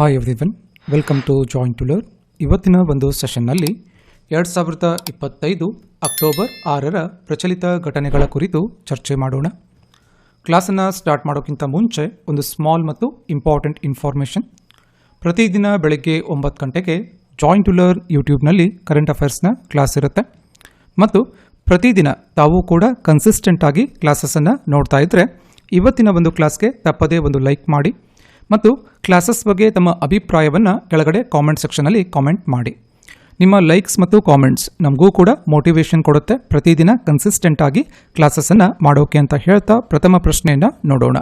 Hi everyone welcome to join to learn ಇವತ್ತಿನ ಒಂದು ಸೆಷನ್ನಲ್ಲಿ ಎರಡು ಸಾವಿರದ ಇಪ್ಪತ್ತೈದು ಅಕ್ಟೋಬರ್ ಆರರ ಪ್ರಚಲಿತ ಘಟನೆಗಳ ಕುರಿತು ಚರ್ಚೆ ಮಾಡೋಣ. ಕ್ಲಾಸನ್ನು ಸ್ಟಾರ್ಟ್ ಮಾಡೋಕ್ಕಿಂತ ಮುಂಚೆ ಒಂದು ಸ್ಮಾಲ್ ಮತ್ತು ಇಂಪಾರ್ಟೆಂಟ್ ಇನ್ಫಾರ್ಮೇಷನ್ ಪ್ರತಿದಿನ ಬೆಳಗ್ಗೆ ಒಂಬತ್ತು ಗಂಟೆಗೆ ಜಾಯಿಂಟ್ ಟು ಲರ್ ಯೂಟ್ಯೂಬ್ನಲ್ಲಿ ಕರೆಂಟ್ ಅಫೇರ್ಸ್ನ ಕ್ಲಾಸ್ ಇರುತ್ತೆ. ಮತ್ತು ಪ್ರತಿದಿನ ತಾವು ಕೂಡ ಕನ್ಸಿಸ್ಟೆಂಟಾಗಿ ಕ್ಲಾಸಸನ್ನು ನೋಡ್ತಾ ಇದ್ದರೆ ಇವತ್ತಿನ ಒಂದು ಕ್ಲಾಸ್ಗೆ ತಪ್ಪದೇ ಒಂದು ಲೈಕ್ ಮಾಡಿ. ಮತ್ತು ಕ್ಲಾಸಸ್ ಬಗ್ಗೆ ತಮ್ಮ ಅಭಿಪ್ರಾಯವನ್ನು ಕೆಳಗಡೆ ಕಾಮೆಂಟ್ ಸೆಕ್ಷನಲ್ಲಿ ಕಾಮೆಂಟ್ ಮಾಡಿ. ನಿಮ್ಮ ಲೈಕ್ಸ್ ಮತ್ತು ಕಾಮೆಂಟ್ಸ್ ನಮಗೂ ಕೂಡ ಮೋಟಿವೇಶನ್ ಕೊಡುತ್ತೆ. ಪ್ರತಿದಿನ ಕನ್ಸಿಸ್ಟೆಂಟ್ ಆಗಿ ಕ್ಲಾಸಸ್ಸನ್ನು ಮಾಡೋಕೆ ಅಂತ ಹೇಳ್ತಾ ಪ್ರಥಮ ಪ್ರಶ್ನೆಯನ್ನು ನೋಡೋಣ.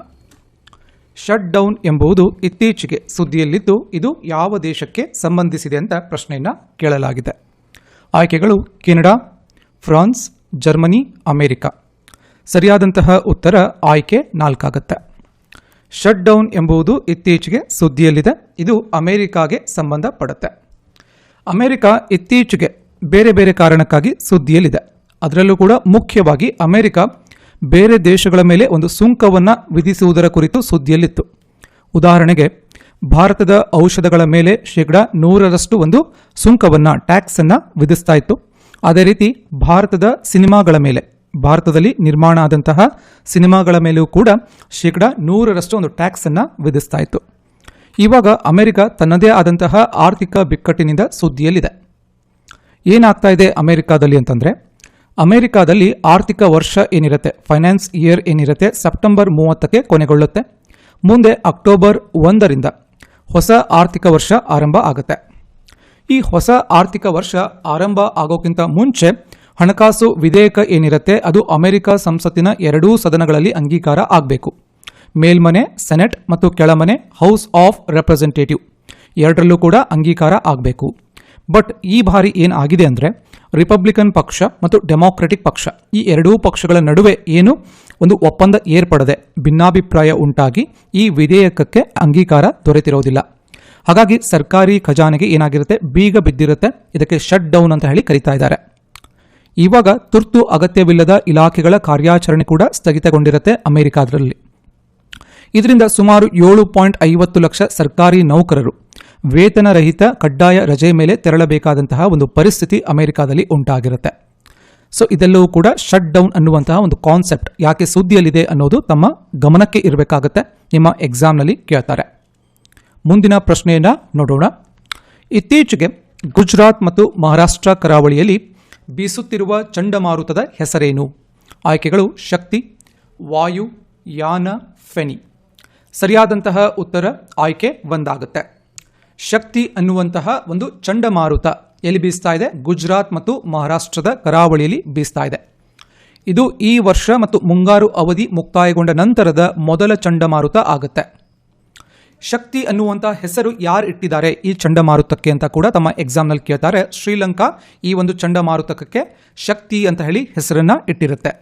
ಶಟ್ ಡೌನ್ ಎಂಬುದು ಇತ್ತೀಚೆಗೆ ಸುದ್ದಿಯಲ್ಲಿದ್ದು ಇದು ಯಾವ ದೇಶಕ್ಕೆ ಸಂಬಂಧಿಸಿದೆ ಅಂತ ಪ್ರಶ್ನೆಯನ್ನು ಕೇಳಲಾಗಿದೆ. ಆಯ್ಕೆಗಳು ಕೆನಡಾ, ಫ್ರಾನ್ಸ್, ಜರ್ಮನಿ, ಅಮೆರಿಕ. ಸರಿಯಾದಂತಹ ಉತ್ತರ ಆಯ್ಕೆ ನಾಲ್ಕಾಗತ್ತೆ. ಶಟ್ ಡೌನ್ ಎಂಬುದು ಇತ್ತೀಚೆಗೆ ಸುದ್ದಿಯಲ್ಲಿದೆ. ಇದು ಅಮೆರಿಕಾಗೆ ಸಂಬಂಧಪಡುತ್ತೆ. ಅಮೆರಿಕ ಇತ್ತೀಚೆಗೆ ಬೇರೆ ಬೇರೆ ಕಾರಣಕ್ಕಾಗಿ ಸುದ್ದಿಯಲ್ಲಿದೆ. ಅದರಲ್ಲೂ ಕೂಡ ಮುಖ್ಯವಾಗಿ ಅಮೆರಿಕ ಬೇರೆ ದೇಶಗಳ ಮೇಲೆ ಒಂದು ಸುಂಕವನ್ನು ವಿಧಿಸುವುದರ ಕುರಿತು ಸುದ್ದಿಯಲ್ಲಿತ್ತು. ಉದಾಹರಣೆಗೆ, ಭಾರತದ ಔಷಧಗಳ ಮೇಲೆ ಶೇಕಡ ನೂರರಷ್ಟು ಒಂದು ಸುಂಕವನ್ನು ಟ್ಯಾಕ್ಸನ್ನು ವಿಧಿಸ್ತಾ ಇತ್ತು. ಅದೇ ರೀತಿ, ಭಾರತದ ಸಿನಿಮಾಗಳ ಮೇಲೆ ಭಾರತದಲ್ಲಿ ನಿರ್ಮಾಣ ಆದಂತಹ ಸಿನಿಮಾಗಳ ಮೇಲೂ ಕೂಡ ಶೇಕಡ ನೂರರಷ್ಟು ಒಂದು ಟ್ಯಾಕ್ಸನ್ನು ವಿಧಿಸ್ತಾ ಇತ್ತು. ಇವಾಗ ಅಮೆರಿಕ ತನ್ನದೇ ಆದಂತಹ ಆರ್ಥಿಕ ಬಿಕ್ಕಟ್ಟಿನಿಂದ ಸುದ್ದಿಯಲ್ಲಿದೆ. ಏನಾಗ್ತಾ ಇದೆ ಅಮೆರಿಕಾದಲ್ಲಿ ಅಂತಂದರೆ, ಅಮೆರಿಕಾದಲ್ಲಿ ಆರ್ಥಿಕ ವರ್ಷ ಏನಿರುತ್ತೆ ಫೈನಾನ್ಸ್ ಇಯರ್ ಏನಿರುತ್ತೆ ಸೆಪ್ಟೆಂಬರ್ ಮೂವತ್ತಕ್ಕೆ ಕೊನೆಗೊಳ್ಳುತ್ತೆ. ಮುಂದೆ ಅಕ್ಟೋಬರ್ ಒಂದರಿಂದ ಹೊಸ ಆರ್ಥಿಕ ವರ್ಷ ಆರಂಭ ಆಗುತ್ತೆ. ಈ ಹೊಸ ಆರ್ಥಿಕ ವರ್ಷ ಆರಂಭ ಆಗೋಕ್ಕಿಂತ ಮುಂಚೆ ಹಣಕಾಸು ವಿಧೇಯಕ ಏನಿರುತ್ತೆ ಅದು ಅಮೆರಿಕ ಸಂಸತ್ತಿನ ಎರಡೂ ಸದನಗಳಲ್ಲಿ ಅಂಗೀಕಾರ ಆಗಬೇಕು. ಮೇಲ್ಮನೆ, ಸೆನೆಟ್ ಮತ್ತು ಕೆಳಮನೆ, ಹೌಸ್ ಆಫ್ ರೆಪ್ರೆಸೆಂಟೇಟಿವ್ ಎರಡರಲ್ಲೂ ಕೂಡ ಅಂಗೀಕಾರ ಆಗಬೇಕು. ಬಟ್ ಈ ಬಾರಿ ಏನಾಗಿದೆ ಅಂದರೆ ರಿಪಬ್ಲಿಕನ್ ಪಕ್ಷ ಮತ್ತು ಡೆಮಾಕ್ರೆಟಿಕ್ ಪಕ್ಷ ಈ ಎರಡೂ ಪಕ್ಷಗಳ ನಡುವೆ ಏನು ಒಂದು ಒಪ್ಪಂದ ಏರ್ಪಡದೆ ಭಿನ್ನಾಭಿಪ್ರಾಯ ಉಂಟಾಗಿ ಈ ವಿಧೇಯಕಕ್ಕೆ ಅಂಗೀಕಾರ ದೊರೆತಿರೋದಿಲ್ಲ. ಹಾಗಾಗಿ ಸರ್ಕಾರಿ ಖಜಾನೆಗೆ ಏನಾಗಿರುತ್ತೆ ಬೀಗ ಬಿದ್ದಿರುತ್ತೆ, ಇದಕ್ಕೆ ಶಟ್ ಡೌನ್ ಅಂತ ಹೇಳಿ ಕರೀತಾ ಇದ್ದಾರೆ. ಇವಾಗ ತುರ್ತು ಅಗತ್ಯವಿಲ್ಲದ ಇಲಾಖೆಗಳ ಕಾರ್ಯಾಚರಣೆ ಕೂಡ ಸ್ಥಗಿತಗೊಂಡಿರುತ್ತೆ ಅಮೆರಿಕಾದಲ್ಲಿ ಇದರಿಂದ ಸುಮಾರು ಏಳು ಪಾಯಿಂಟ್ ಐವತ್ತು ಲಕ್ಷ ಸರ್ಕಾರಿ ನೌಕರರು ವೇತನರಹಿತ ಕಡ್ಡಾಯ ರಜೆ ಮೇಲೆ ತೆರಳಬೇಕಾದಂತಹ ಒಂದು ಪರಿಸ್ಥಿತಿ ಅಮೆರಿಕಾದಲ್ಲಿ ಉಂಟಾಗಿರುತ್ತೆ. ಸೊ ಇದೆಲ್ಲವೂ ಕೂಡ ಶಟ್ ಡೌನ್ ಅನ್ನುವಂತಹ ಒಂದು ಕಾನ್ಸೆಪ್ಟ್ ಯಾಕೆ ಸುದ್ದಿಯಲ್ಲಿದೆ ಅನ್ನೋದು ತಮ್ಮ ಗಮನಕ್ಕೆ ಇರಬೇಕಾಗುತ್ತೆ ನಿಮ್ಮ ಎಕ್ಸಾಮ್ನಲ್ಲಿ ಕೇಳ್ತಾರೆ. ಮುಂದಿನ ಪ್ರಶ್ನೆಯನ್ನು ನೋಡೋಣ. ಇತ್ತೀಚೆಗೆ ಗುಜರಾತ್ ಮತ್ತು ಮಹಾರಾಷ್ಟ್ರ ಕರಾವಳಿಯಲ್ಲಿ ಬೀಸುತ್ತಿರುವ ಚಂಡಮಾರುತದ ಹೆಸರೇನು? ಆಯ್ಕೆಗಳು ಶಕ್ತಿ, ವಾಯು, ಯಾನ, ಫೆನಿ. ಸರಿಯಾದಂತಹ ಉತ್ತರ ಆಯ್ಕೆ ಒಂದಾಗುತ್ತೆ. ಶಕ್ತಿ ಅನ್ನುವಂತಹ ಒಂದು ಚಂಡಮಾರುತ ಎಲ್ಲಿ ಬೀಸ್ತಾ ಇದೆ? ಗುಜರಾತ್ ಮತ್ತು ಮಹಾರಾಷ್ಟ್ರದ ಕರಾವಳಿಯಲ್ಲಿ ಬೀಸ್ತಾ ಇದೆ. ಇದು ಈ ವರ್ಷ ಮತ್ತು ಮುಂಗಾರು ಅವಧಿ ಮುಕ್ತಾಯಗೊಂಡ ನಂತರದ ಮೊದಲ ಚಂಡಮಾರುತ ಆಗುತ್ತೆ. ಶಕ್ತಿ ಅನ್ನುವಂಥ ಹೆಸರು ಯಾರು ಇಟ್ಟಿದ್ದಾರೆ ಈ ಚಂಡಮಾರುತಕ್ಕೆ ಅಂತ ಕೂಡ ತಮ್ಮ ಎಕ್ಸಾಮ್ನಲ್ಲಿ ಕೇಳ್ತಾರೆ. ಶ್ರೀಲಂಕಾ ಈ ಒಂದು ಚಂಡಮಾರುತಕ್ಕೆ ಶಕ್ತಿ ಅಂತ ಹೇಳಿ ಹೆಸರನ್ನ ಇಟ್ಟಿರುತ್ತೆ.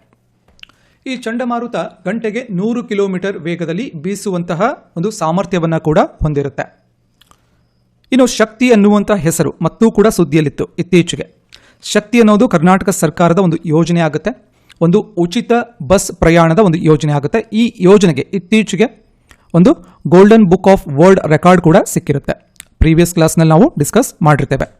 ಈ ಚಂಡಮಾರುತ ಗಂಟೆಗೆ ನೂರು ಕಿಲೋಮೀಟರ್ ವೇಗದಲ್ಲಿ ಬೀಸುವಂತಹ ಒಂದು ಸಾಮರ್ಥ್ಯವನ್ನು ಕೂಡ ಹೊಂದಿರುತ್ತೆ. ಇನ್ನು ಶಕ್ತಿ ಅನ್ನುವಂಥ ಹೆಸರು ಮತ್ತೂ ಕೂಡ ಸುದ್ದಿಯಲ್ಲಿತ್ತು ಇತ್ತೀಚೆಗೆ. ಶಕ್ತಿ ಅನ್ನೋದು ಕರ್ನಾಟಕ ಸರ್ಕಾರದ ಒಂದು ಯೋಜನೆ ಆಗುತ್ತೆ. ಒಂದು ಉಚಿತ ಬಸ್ ಪ್ರಯಾಣದ ಒಂದು ಯೋಜನೆ ಆಗುತ್ತೆ. ಈ ಯೋಜನೆಗೆ ಇತ್ತೀಚೆಗೆ ಒಂದು golden book of world record ಕೂಡ ಸಿಕ್ಕಿರುತ್ತೆ. ಪ್ರೀವಿಯಸ್ ಕ್ಲಾಸ್ನಲ್ಲಿ ನಾವು ಡಿಸ್ಕಸ್ ಮಾಡಿರ್ತೇವೆ.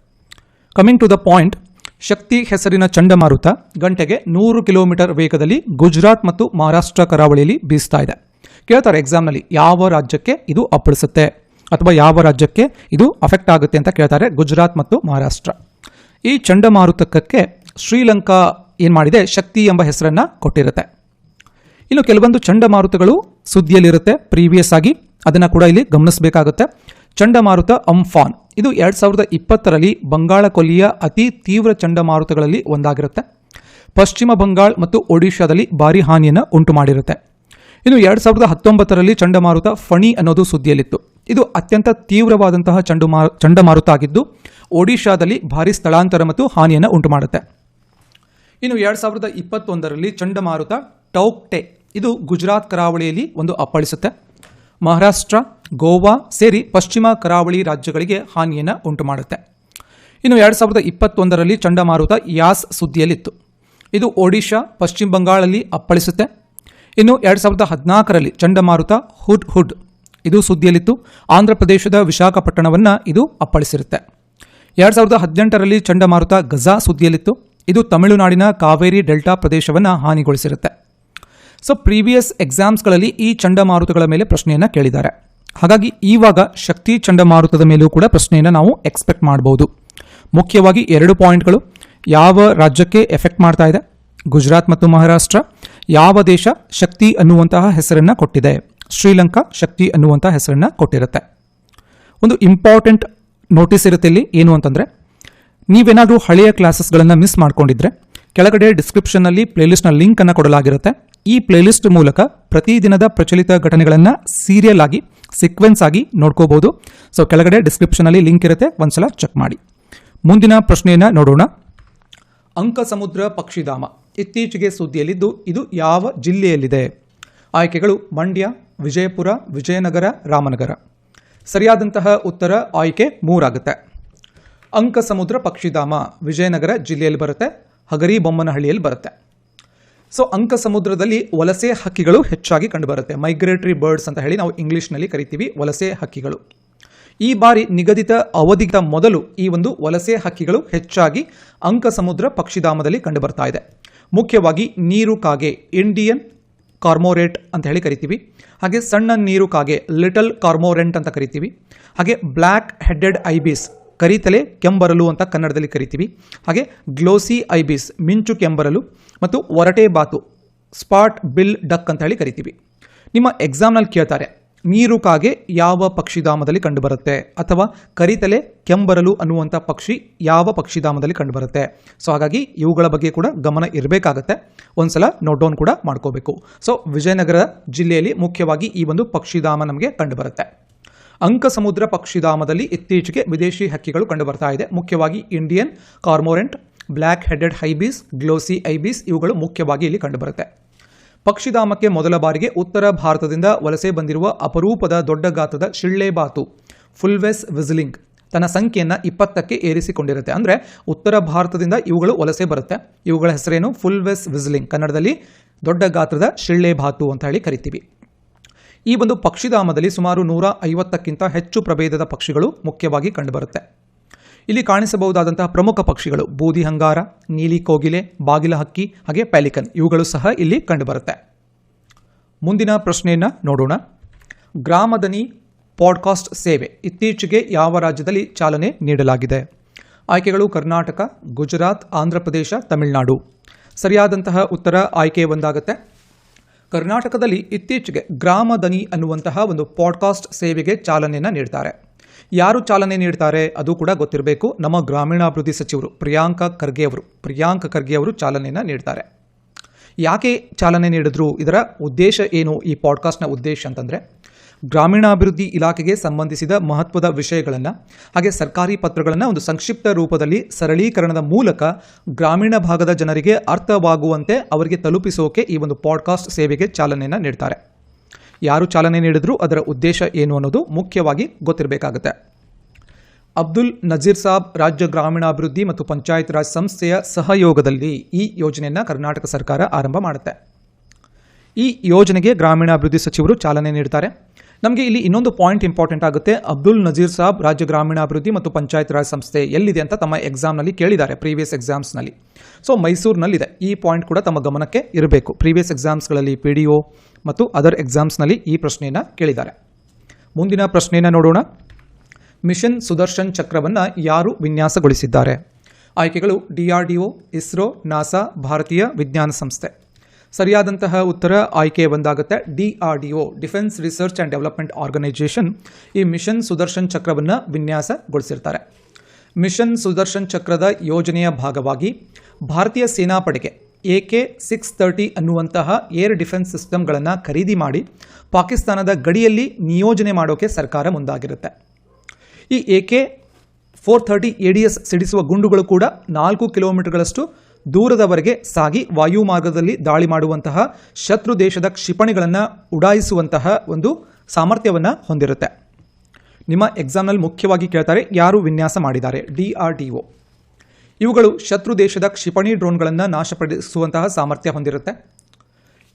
Coming to the point Shakti ಹೆಸರಿನ ಚಂಡಮಾರುತ ಗಂಟೆಗೆ ನೂರು ಕಿಲೋಮೀಟರ್ ವೇಗದಲ್ಲಿ ಗುಜರಾತ್ ಮತ್ತು ಮಹಾರಾಷ್ಟ್ರ ಕರಾವಳಿಯಲ್ಲಿ ಬೀಸ್ತಾ ಇದೆ. ಕೇಳ್ತಾರೆ ಎಕ್ಸಾಮ್ನಲ್ಲಿ ಯಾವ ರಾಜ್ಯಕ್ಕೆ ಇದು ಅಪ್ಪಳಿಸುತ್ತೆ? ಅಥವಾ ಯಾವ ರಾಜ್ಯಕ್ಕೆ ಇದು ಅಫೆಕ್ಟ್ ಆಗುತ್ತೆ ಅಂತ ಕೇಳ್ತಾರೆ ಗುಜರಾತ್ ಮತ್ತು ಮಹಾರಾಷ್ಟ್ರ. ಈ ಚಂಡಮಾರುತಕ್ಕೆ ಶ್ರೀಲಂಕಾ ಏನು ಮಾಡಿದೆ? ಶಕ್ತಿ ಎಂಬ ಹೆಸರನ್ನು ಕೊಟ್ಟಿರುತ್ತೆ. ಇನ್ನು ಕೆಲವೊಂದು ಚಂಡಮಾರುತಗಳು ಸುದ್ದಿಯಲ್ಲಿರುತ್ತೆ ಪ್ರೀವಿಯಸ್ ಆಗಿ. ಅದನ್ನು ಕೂಡ ಇಲ್ಲಿ ಗಮನಿಸಬೇಕಾಗುತ್ತೆ. ಚಂಡಮಾರುತ ಅಂಫಾನ್. ಇದು ಎರಡು ಸಾವಿರದ ಇಪ್ಪತ್ತರಲ್ಲಿ ಬಂಗಾಳ ಕೊಲ್ಲಿಯ ಅತಿ ತೀವ್ರ ಚಂಡಮಾರುತಗಳಲ್ಲಿ ಒಂದಾಗಿರುತ್ತೆ. ಪಶ್ಚಿಮ ಬಂಗಾಳ ಮತ್ತು ಒಡಿಶಾದಲ್ಲಿ ಭಾರಿ ಹಾನಿಯನ್ನು ಉಂಟು ಮಾಡಿರುತ್ತೆ. ಇನ್ನು ಎರಡು ಸಾವಿರದ ಹತ್ತೊಂಬತ್ತರಲ್ಲಿ ಚಂಡಮಾರುತ ಫಣಿ ಅನ್ನೋದು ಸುದ್ದಿಯಲ್ಲಿತ್ತು. ಇದು ಅತ್ಯಂತ ತೀವ್ರವಾದಂತಹ ಚಂಡಮಾರ ಚಂಡಮಾರುತ ಆಗಿದ್ದು, ಒಡಿಶಾದಲ್ಲಿ ಭಾರಿ ಸ್ಥಳಾಂತರ ಮತ್ತು ಹಾನಿಯನ್ನು ಉಂಟು ಮಾಡುತ್ತೆ. ಇನ್ನು ಎರಡು ಸಾವಿರದ ಇಪ್ಪತ್ತೊಂದರಲ್ಲಿ ಚಂಡಮಾರುತ ಟೌಕ್ಟೆ. ಇದು ಗುಜರಾತ್ ಕರಾವಳಿಯಲ್ಲಿ ಒಂದು ಅಪ್ಪಳಿಸುತ್ತೆ. ಮಹಾರಾಷ್ಟ್ರ, ಗೋವಾ ಸೇರಿ ಪಶ್ಚಿಮ ಕರಾವಳಿ ರಾಜ್ಯಗಳಿಗೆ ಹಾನಿಯನ್ನು ಉಂಟು ಮಾಡುತ್ತೆ ಇನ್ನು ಎರಡು ಸಾವಿರದ ಇಪ್ಪತ್ತೊಂದರಲ್ಲಿ ಚಂಡಮಾರುತ ಯಾಸ್ ಸುದ್ದಿಯಲ್ಲಿತ್ತು. ಇದು ಒಡಿಶಾ, ಪಶ್ಚಿಮ ಬಂಗಾಳಲ್ಲಿ ಅಪ್ಪಳಿಸುತ್ತೆ. ಇನ್ನು ಎರಡು ಸಾವಿರದ ಹದಿನಾಲ್ಕರಲ್ಲಿ ಚಂಡಮಾರುತ ಹುಡ್ ಹುಡ್ ಇದು ಸುದ್ದಿಯಲ್ಲಿತ್ತು. ಆಂಧ್ರ ಪ್ರದೇಶದ ವಿಶಾಖಪಟ್ಟಣವನ್ನು ಇದು ಅಪ್ಪಳಿಸಿರುತ್ತೆ. ಎರಡು ಸಾವಿರದ ಹದಿನೆಂಟರಲ್ಲಿ ಚಂಡಮಾರುತ ಗಜಾ ಸುದ್ದಿಯಲ್ಲಿತ್ತು. ಇದು ತಮಿಳುನಾಡಿನ ಕಾವೇರಿ ಡೆಲ್ಟಾ ಪ್ರದೇಶವನ್ನು ಹಾನಿಗೊಳಿಸಿರುತ್ತೆ. ಸೊ ಪ್ರೀವಿಯಸ್ ಎಕ್ಸಾಮ್ಸ್ಗಳಲ್ಲಿ ಈ ಚಂಡಮಾರುತಗಳ ಮೇಲೆ ಪ್ರಶ್ನೆಯನ್ನು ಕೇಳಿದ್ದಾರೆ. ಹಾಗಾಗಿ, ಈವಾಗ ಶಕ್ತಿ ಚಂಡಮಾರುತದ ಮೇಲೂ ಕೂಡ ಪ್ರಶ್ನೆಯನ್ನು ನಾವು ಎಕ್ಸ್ಪೆಕ್ಟ್ ಮಾಡಬಹುದು ಮುಖ್ಯವಾಗಿ ಎರಡು ಪಾಯಿಂಟ್ಗಳು. ಯಾವ ರಾಜ್ಯಕ್ಕೆ ಎಫೆಕ್ಟ್ ಮಾಡ್ತಾ ಇದೆ? ಗುಜರಾತ್ ಮತ್ತು ಮಹಾರಾಷ್ಟ್ರ. ಯಾವ ದೇಶ ಶಕ್ತಿ ಅನ್ನುವಂತಹ ಹೆಸರನ್ನು ಕೊಟ್ಟಿದೆ? ಶ್ರೀಲಂಕಾ ಶಕ್ತಿ ಅನ್ನುವಂತಹ ಹೆಸರನ್ನು ಕೊಟ್ಟಿರುತ್ತೆ. ಒಂದು ಇಂಪಾರ್ಟೆಂಟ್ ನೋಟಿಸ್ ಇರುತ್ತೆ ಇಲ್ಲಿ. ಏನು ಅಂತಂದರೆ, ನೀವೇನಾದರೂ ಹಳೆಯ ಕ್ಲಾಸಸ್ಗಳನ್ನು ಮಿಸ್ ಮಾಡ್ಕೊಂಡಿದ್ರೆ, ಕೆಳಗಡೆ ಡಿಸ್ಕ್ರಿಪ್ಷನ್ನಲ್ಲಿ ಪ್ಲೇಲಿಸ್ಟ್ನ ಲಿಂಕನ್ನು ಕೊಡಲಾಗಿರುತ್ತೆ. ಈ ಪ್ಲೇಲಿಸ್ಟ್ ಮೂಲಕ ಪ್ರತಿದಿನದ ಪ್ರಚಲಿತ ಘಟನೆಗಳನ್ನು ಸೀರಿಯಲ್ ಆಗಿ ಸೀಕ್ವೆನ್ಸ್ ಆಗಿ ನೋಡ್ಕೋಬಹುದು ಸೊ ಕೆಳಗಡೆ ಡಿಸ್ಕ್ರಿಪ್ಷನಲ್ಲಿ ಲಿಂಕ್ ಇರುತ್ತೆ, ಒಂದ್ಸಲ ಚೆಕ್ ಮಾಡಿ. ಮುಂದಿನ ಪ್ರಶ್ನೆಯನ್ನು ನೋಡೋಣ. ಅಂಕ ಸಮುದ್ರ ಪಕ್ಷಿಧಾಮ ಇತ್ತೀಚೆಗೆ ಸುದ್ದಿಯಲ್ಲಿದ್ದು, ಇದು ಯಾವ ಜಿಲ್ಲೆಯಲ್ಲಿದೆ? ಆಯ್ಕೆಗಳು ಮಂಡ್ಯ, ವಿಜಯಪುರ, ವಿಜಯನಗರ, ರಾಮನಗರ. ಸರಿಯಾದಂತಹ ಉತ್ತರ ಆಯ್ಕೆ ಮೂರಾಗುತ್ತೆ. ಅಂಕ ಸಮುದ್ರ ಪಕ್ಷಿಧಾಮ ವಿಜಯನಗರ ಜಿಲ್ಲೆಯಲ್ಲಿ ಬರುತ್ತೆ, ಹಗರಿ ಬೊಮ್ಮನಹಳ್ಳಿಯಲ್ಲಿ ಬರುತ್ತೆ. ಸೊ ಅಂಕ ಸಮುದ್ರದಲ್ಲಿ ವಲಸೆ ಹಕ್ಕಿಗಳು ಹೆಚ್ಚಾಗಿ ಕಂಡುಬರುತ್ತೆ. ಮೈಗ್ರೇಟರಿ ಬರ್ಡ್ಸ್ ಅಂತ ಹೇಳಿ ನಾವು ಇಂಗ್ಲೀಷ್ನಲ್ಲಿ ಕರಿತೀವಿ ವಲಸೆ ಹಕ್ಕಿಗಳು. ಈ ಬಾರಿ ನಿಗದಿತ ಅವಧಿಗಿಂತ ಮೊದಲು ಈ ಒಂದು ವಲಸೆ ಹಕ್ಕಿಗಳು ಹೆಚ್ಚಾಗಿ ಅಂಕ ಸಮುದ್ರ ಪಕ್ಷಿಧಾಮದಲ್ಲಿ ಕಂಡುಬರ್ತಾ ಇದೆ. ಮುಖ್ಯವಾಗಿ ನೀರು ಕಾಗೆ ಇಂಡಿಯನ್ ಕಾರ್ಮೋರೇಟ್ ಅಂತ ಹೇಳಿ ಕರಿತೀವಿ. ಹಾಗೆ ಸಣ್ಣ ನೀರು ಕಾಗೆ ಲಿಟಲ್ ಕಾರ್ಮೋರೆಂಟ್ ಅಂತ ಕರಿತೀವಿ. ಹಾಗೆ ಬ್ಲ್ಯಾಕ್ ಹೆಡ್ಡೆಡ್ ಐಬಿಸ್ ಕರಿತಲೆ ಕೆಂಬರಲು ಅಂತ ಕನ್ನಡದಲ್ಲಿ ಕರಿತೀವಿ. ಹಾಗೆ ಗ್ಲೋಸಿ ಐಬಿಸ್, ಮಿಂಚು ಕೆಂಬರಲು ಮತ್ತು ಒರಟೆ ಬಾತು, ಸ್ಪಾಟ್ ಬಿಲ್ ಡಕ್ ಅಂತ ಹೇಳಿ ಕರಿತೀವಿ. ನಿಮ್ಮ ಎಕ್ಸಾಮ್ನಲ್ಲಿ ಕೇಳ್ತಾರೆ, ನೀರು ಕಾಗೆ ಯಾವ ಪಕ್ಷಿಧಾಮದಲ್ಲಿ ಕಂಡುಬರುತ್ತೆ? ಅಥವಾ ಕರಿತಲೆ ಕೆಂಬರಲು ಅನ್ನುವಂಥ ಪಕ್ಷಿ ಯಾವ ಪಕ್ಷಿಧಾಮದಲ್ಲಿ ಕಂಡುಬರುತ್ತೆ? ಸೊ, ಹಾಗಾಗಿ ಇವುಗಳ ಬಗ್ಗೆ ಕೂಡ ಗಮನ ಇರಬೇಕಾಗತ್ತೆ. ಒಂದ್ಸಲ ನೋಟ್ ಡೌನ್ ಕೂಡ ಮಾಡ್ಕೋಬೇಕು. ಸೊ, ವಿಜಯನಗರ ಜಿಲ್ಲೆಯಲ್ಲಿ ಮುಖ್ಯವಾಗಿ ಈ ಒಂದು ಪಕ್ಷಿಧಾಮ ನಮಗೆ ಕಂಡುಬರುತ್ತೆ. ಅಂಕ ಸಮುದ್ರ ಪಕ್ಷಿಧಾಮದಲ್ಲಿ ಇತ್ತೀಚೆಗೆ ವಿದೇಶಿ ಹಕ್ಕಿಗಳು ಕಂಡುಬರ್ತಾ ಇದೆ. ಮುಖ್ಯವಾಗಿ Indian, cormorant black headed ibis, glossy ibis ಇವುಗಳು ಮುಖ್ಯವಾಗಿ ಇಲ್ಲಿ ಕಂಡುಬರುತ್ತೆ. ಪಕ್ಷಿಧಾಮಕ್ಕೆ ಮೊದಲ ಬಾರಿಗೆ ಉತ್ತರ ಭಾರತದಿಂದ ವಲಸೆ ಬಂದಿರುವ ಅಪರೂಪದ ದೊಡ್ಡ ಗಾತ್ರದ ಶಿಳ್ಳೆಬಾತು ಫುಲ್ವೆಸ್ ವಿಸಿಲಿಂಗ್, ತನ್ನ ಸಂಖ್ಯೆಯನ್ನು ಇಪ್ಪತ್ತಕ್ಕೆ ಏರಿಸಿಕೊಂಡಿರುತ್ತೆ. ಅಂದರೆ ಉತ್ತರ ಭಾರತದಿಂದ ಇವುಗಳು ವಲಸೆ ಬರುತ್ತೆ. ಇವುಗಳ ಹೆಸರೇನು? Fulvous whistling. ಕನ್ನಡದಲ್ಲಿ ದೊಡ್ಡ ಗಾತ್ರದ ಶಿಳ್ಳೆಬಾತು ಅಂತ ಹೇಳಿ ಕರಿತೀವಿ. ಈ ಒಂದು ಪಕ್ಷಿಧಾಮದಲ್ಲಿ ಸುಮಾರು ನೂರ ಐವತ್ತಕ್ಕಿಂತ ಹೆಚ್ಚು ಪ್ರಭೇದದ ಪಕ್ಷಿಗಳು ಮುಖ್ಯವಾಗಿ ಕಂಡುಬರುತ್ತೆ. ಇಲ್ಲಿ ಕಾಣಿಸಬಹುದಾದಂತಹ ಪ್ರಮುಖ ಪಕ್ಷಿಗಳು ಬೂದಿ ಹಂಗಾರ, ನೀಲಿ ಕೋಗಿಲೆ, ಬಾಗಿಲ ಹಕ್ಕಿ, ಹಾಗೆ ಪ್ಯಾಲಿಕನ್. ಇವುಗಳು ಸಹ ಇಲ್ಲಿ ಕಂಡುಬರುತ್ತೆ. ಮುಂದಿನ ಪ್ರಶ್ನೆಯನ್ನು ನೋಡೋಣ. ಗ್ರಾಮದನಿ ಪಾಡ್ಕಾಸ್ಟ್ ಸೇವೆ ಇತ್ತೀಚೆಗೆ ಯಾವ ರಾಜ್ಯದಲ್ಲಿ ಚಾಲನೆ ನೀಡಲಾಗಿದೆ? ಆಯ್ಕೆಗಳು ಕರ್ನಾಟಕ, ಗುಜರಾತ್ ಆಂಧ್ರಪ್ರದೇಶ ತಮಿಳುನಾಡು. ಸರಿಯಾದಂತಹ ಉತ್ತರ ಆಯ್ಕೆ ಒಂದಾಗುತ್ತೆ. ಕರ್ನಾಟಕದಲ್ಲಿ ಇತ್ತೀಚೆಗೆ ಗ್ರಾಮದನಿ ಅನ್ನುವಂತಹ ಒಂದು ಪಾಡ್ಕಾಸ್ಟ್ ಸೇವೆಗೆ ಚಾಲನೆಯನ್ನು ನೀಡ್ತಾರೆ. ಯಾರು ಚಾಲನೆ ನೀಡ್ತಾರೆ ಅದು ಕೂಡ ಗೊತ್ತಿರಬೇಕು. ನಮ್ಮ ಗ್ರಾಮೀಣಾಭಿವೃದ್ಧಿ ಸಚಿವರು ಪ್ರಿಯಾಂಕ ಖರ್ಗೆ ಅವರು, ಪ್ರಿಯಾಂಕ ಖರ್ಗೆ ಅವರು ಚಾಲನೆಯನ್ನು ನೀಡ್ತಾರೆ. ಯಾಕೆ ಚಾಲನೆ ನೀಡಿದ್ರು? ಇದರ ಉದ್ದೇಶ ಏನು ಈ ಪಾಡ್ಕಾಸ್ಟ್ನ ಉದ್ದೇಶ ಅಂತಂದರೆ ಗ್ರಾಮೀಣಾಭಿವೃದ್ಧಿ ಇಲಾಖೆಗೆ ಸಂಬಂಧಿಸಿದ ಮಹತ್ವದ ವಿಷಯಗಳನ್ನು, ಹಾಗೆ ಸರ್ಕಾರಿ ಪತ್ರಗಳನ್ನು ಒಂದು ಸಂಕ್ಷಿಪ್ತ ರೂಪದಲ್ಲಿ ಸರಳೀಕರಣದ ಮೂಲಕ ಗ್ರಾಮೀಣ ಭಾಗದ ಜನರಿಗೆ ಅರ್ಥವಾಗುವಂತೆ ಅವರಿಗೆ ತಲುಪಿಸೋಕೆ ಈ ಒಂದು ಪಾಡ್ಕಾಸ್ಟ್ ಸೇವೆಗೆ ಚಾಲನೆಯನ್ನು ನೀಡ್ತಾರೆ. ಯಾರು ಚಾಲನೆ ನೀಡಿದರೂ ಅದರ ಉದ್ದೇಶ ಏನು ಅನ್ನೋದು ಮುಖ್ಯವಾಗಿ ಗೊತ್ತಿರಬೇಕಾಗುತ್ತೆ. ಅಬ್ದುಲ್ ನಜೀರ್ ಸಾಬ್ ರಾಜ್ಯ ಗ್ರಾಮೀಣಾಭಿವೃದ್ಧಿ ಮತ್ತು ಪಂಚಾಯತ್ ರಾಜ್ ಸಂಸ್ಥೆಯ ಸಹಯೋಗದಲ್ಲಿ ಈ ಯೋಜನೆಯನ್ನು ಕರ್ನಾಟಕ ಸರ್ಕಾರ ಆರಂಭ ಮಾಡುತ್ತೆ. ಈ ಯೋಜನೆಗೆ ಗ್ರಾಮೀಣಾಭಿವೃದ್ಧಿ ಸಚಿವರು ಚಾಲನೆ ನೀಡ್ತಾರೆ. ನಮಗೆ ಇಲ್ಲಿ ಇನ್ನೊಂದು ಪಾಯಿಂಟ್ ಇಂಪಾರ್ಟೆಂಟ್ ಆಗುತ್ತೆ. ಅಬ್ದುಲ್ ನಜೀರ್ ಸಾಬ್ ರಾಜ್ಯ ಗ್ರಾಮೀಣಾಭಿವೃದ್ಧಿ ಮತ್ತು ಪಂಚಾಯತ್ ರಾಜ್ ಸಂಸ್ಥೆ ಎಲ್ಲಿದೆ ಅಂತ ತಮ್ಮ ಎಕ್ಸಾಮ್ನಲ್ಲಿ ಕೇಳಿದ್ದಾರೆ ಪ್ರೀವಿಯಸ್ ಎಕ್ಸಾಮ್ಸ್ನಲ್ಲಿ ಸೊ ಮೈಸೂರಿನಲ್ಲಿದೆ. ಈ ಪಾಯಿಂಟ್ ಕೂಡ ತಮ್ಮ ಗಮನಕ್ಕೆ ಇರಬೇಕು. ಪ್ರೀವಿಯಸ್ ಎಕ್ಸಾಮ್ಸ್ಗಳಲ್ಲಿ ಪಿ ಡಿ ಒ ಮತ್ತು ಅದರ್ ಎಕ್ಸಾಮ್ಸ್ನಲ್ಲಿ ಈ ಪ್ರಶ್ನೆಯನ್ನು ಕೇಳಿದ್ದಾರೆ. ಮುಂದಿನ ಪ್ರಶ್ನೆಯನ್ನು ನೋಡೋಣ. ಮಿಷನ್ ಸುದರ್ಶನ್ ಚಕ್ರವನ್ನು ಯಾರು ವಿನ್ಯಾಸಗೊಳಿಸಿದ್ದಾರೆ? ಆಯ್ಕೆಗಳು ಡಿಆರ್ಡಿಒ ಇಸ್ರೋ, ನಾಸಾ, ಭಾರತೀಯ ವಿಜ್ಞಾನ ಸಂಸ್ಥೆ. ಸರಿಯಾದಂತಹ ಉತ್ತರ ಆಯ್ಕೆ ಒಂದಾಗುತ್ತೆ DRDO defence research and development organisation ಈ ಮಿಷನ್ ಸುದರ್ಶನ್ ಚಕ್ರವನ್ನು ವಿನ್ಯಾಸಗೊಳಿಸಿರ್ತಾರೆ. ಮಿಷನ್ ಸುದರ್ಶನ್ ಚಕ್ರದ ಯೋಜನೆಯ ಭಾಗವಾಗಿ ಭಾರತೀಯ ಸೇನಾಪಡೆಗೆ ಎ ಕೆ ಸಿಕ್ಸ್ ತರ್ಟಿ ಅನ್ನುವಂತಹ ಏರ್ ಡಿಫೆನ್ಸ್ ಸಿಸ್ಟಮ್ಗಳನ್ನು ಖರೀದಿ ಮಾಡಿ ಪಾಕಿಸ್ತಾನದ ಗಡಿಯಲ್ಲಿ ನಿಯೋಜನೆ ಮಾಡೋಕ್ಕೆ ಸರ್ಕಾರ ಮುಂದಾಗಿರುತ್ತೆ. ಈ A K four thirty A D S ಸಿಡಿಸುವ ಗುಂಡುಗಳು ಕೂಡ ನಾಲ್ಕು ಕಿಲೋಮೀಟರ್ಗಳಷ್ಟು ದೂರದವರೆಗೆ ಸಾಗಿ ವಾಯು ಮಾರ್ಗದಲ್ಲಿ ದಾಳಿ ಮಾಡುವಂತಹ ಶತ್ರು ದೇಶದ ಕ್ಷಿಪಣಿಗಳನ್ನು ಉಡಾಯಿಸುವಂತಹ ಒಂದು ಸಾಮರ್ಥ್ಯವನ್ನು ಹೊಂದಿರುತ್ತೆ. ನಿಮ್ಮ ಎಕ್ಸಾಮ್ನಲ್ಲಿ ಮುಖ್ಯವಾಗಿ ಕೇಳ್ತಾರೆ, ಯಾರು ವಿನ್ಯಾಸ ಮಾಡಿದ್ದಾರೆ? D R D O. ಇವುಗಳು ಶತ್ರು ದೇಶದ ಕ್ಷಿಪಣಿ ಡ್ರೋನ್ಗಳನ್ನು ನಾಶಪಡಿಸುವಂತಹ ಸಾಮರ್ಥ್ಯ ಹೊಂದಿರುತ್ತೆ.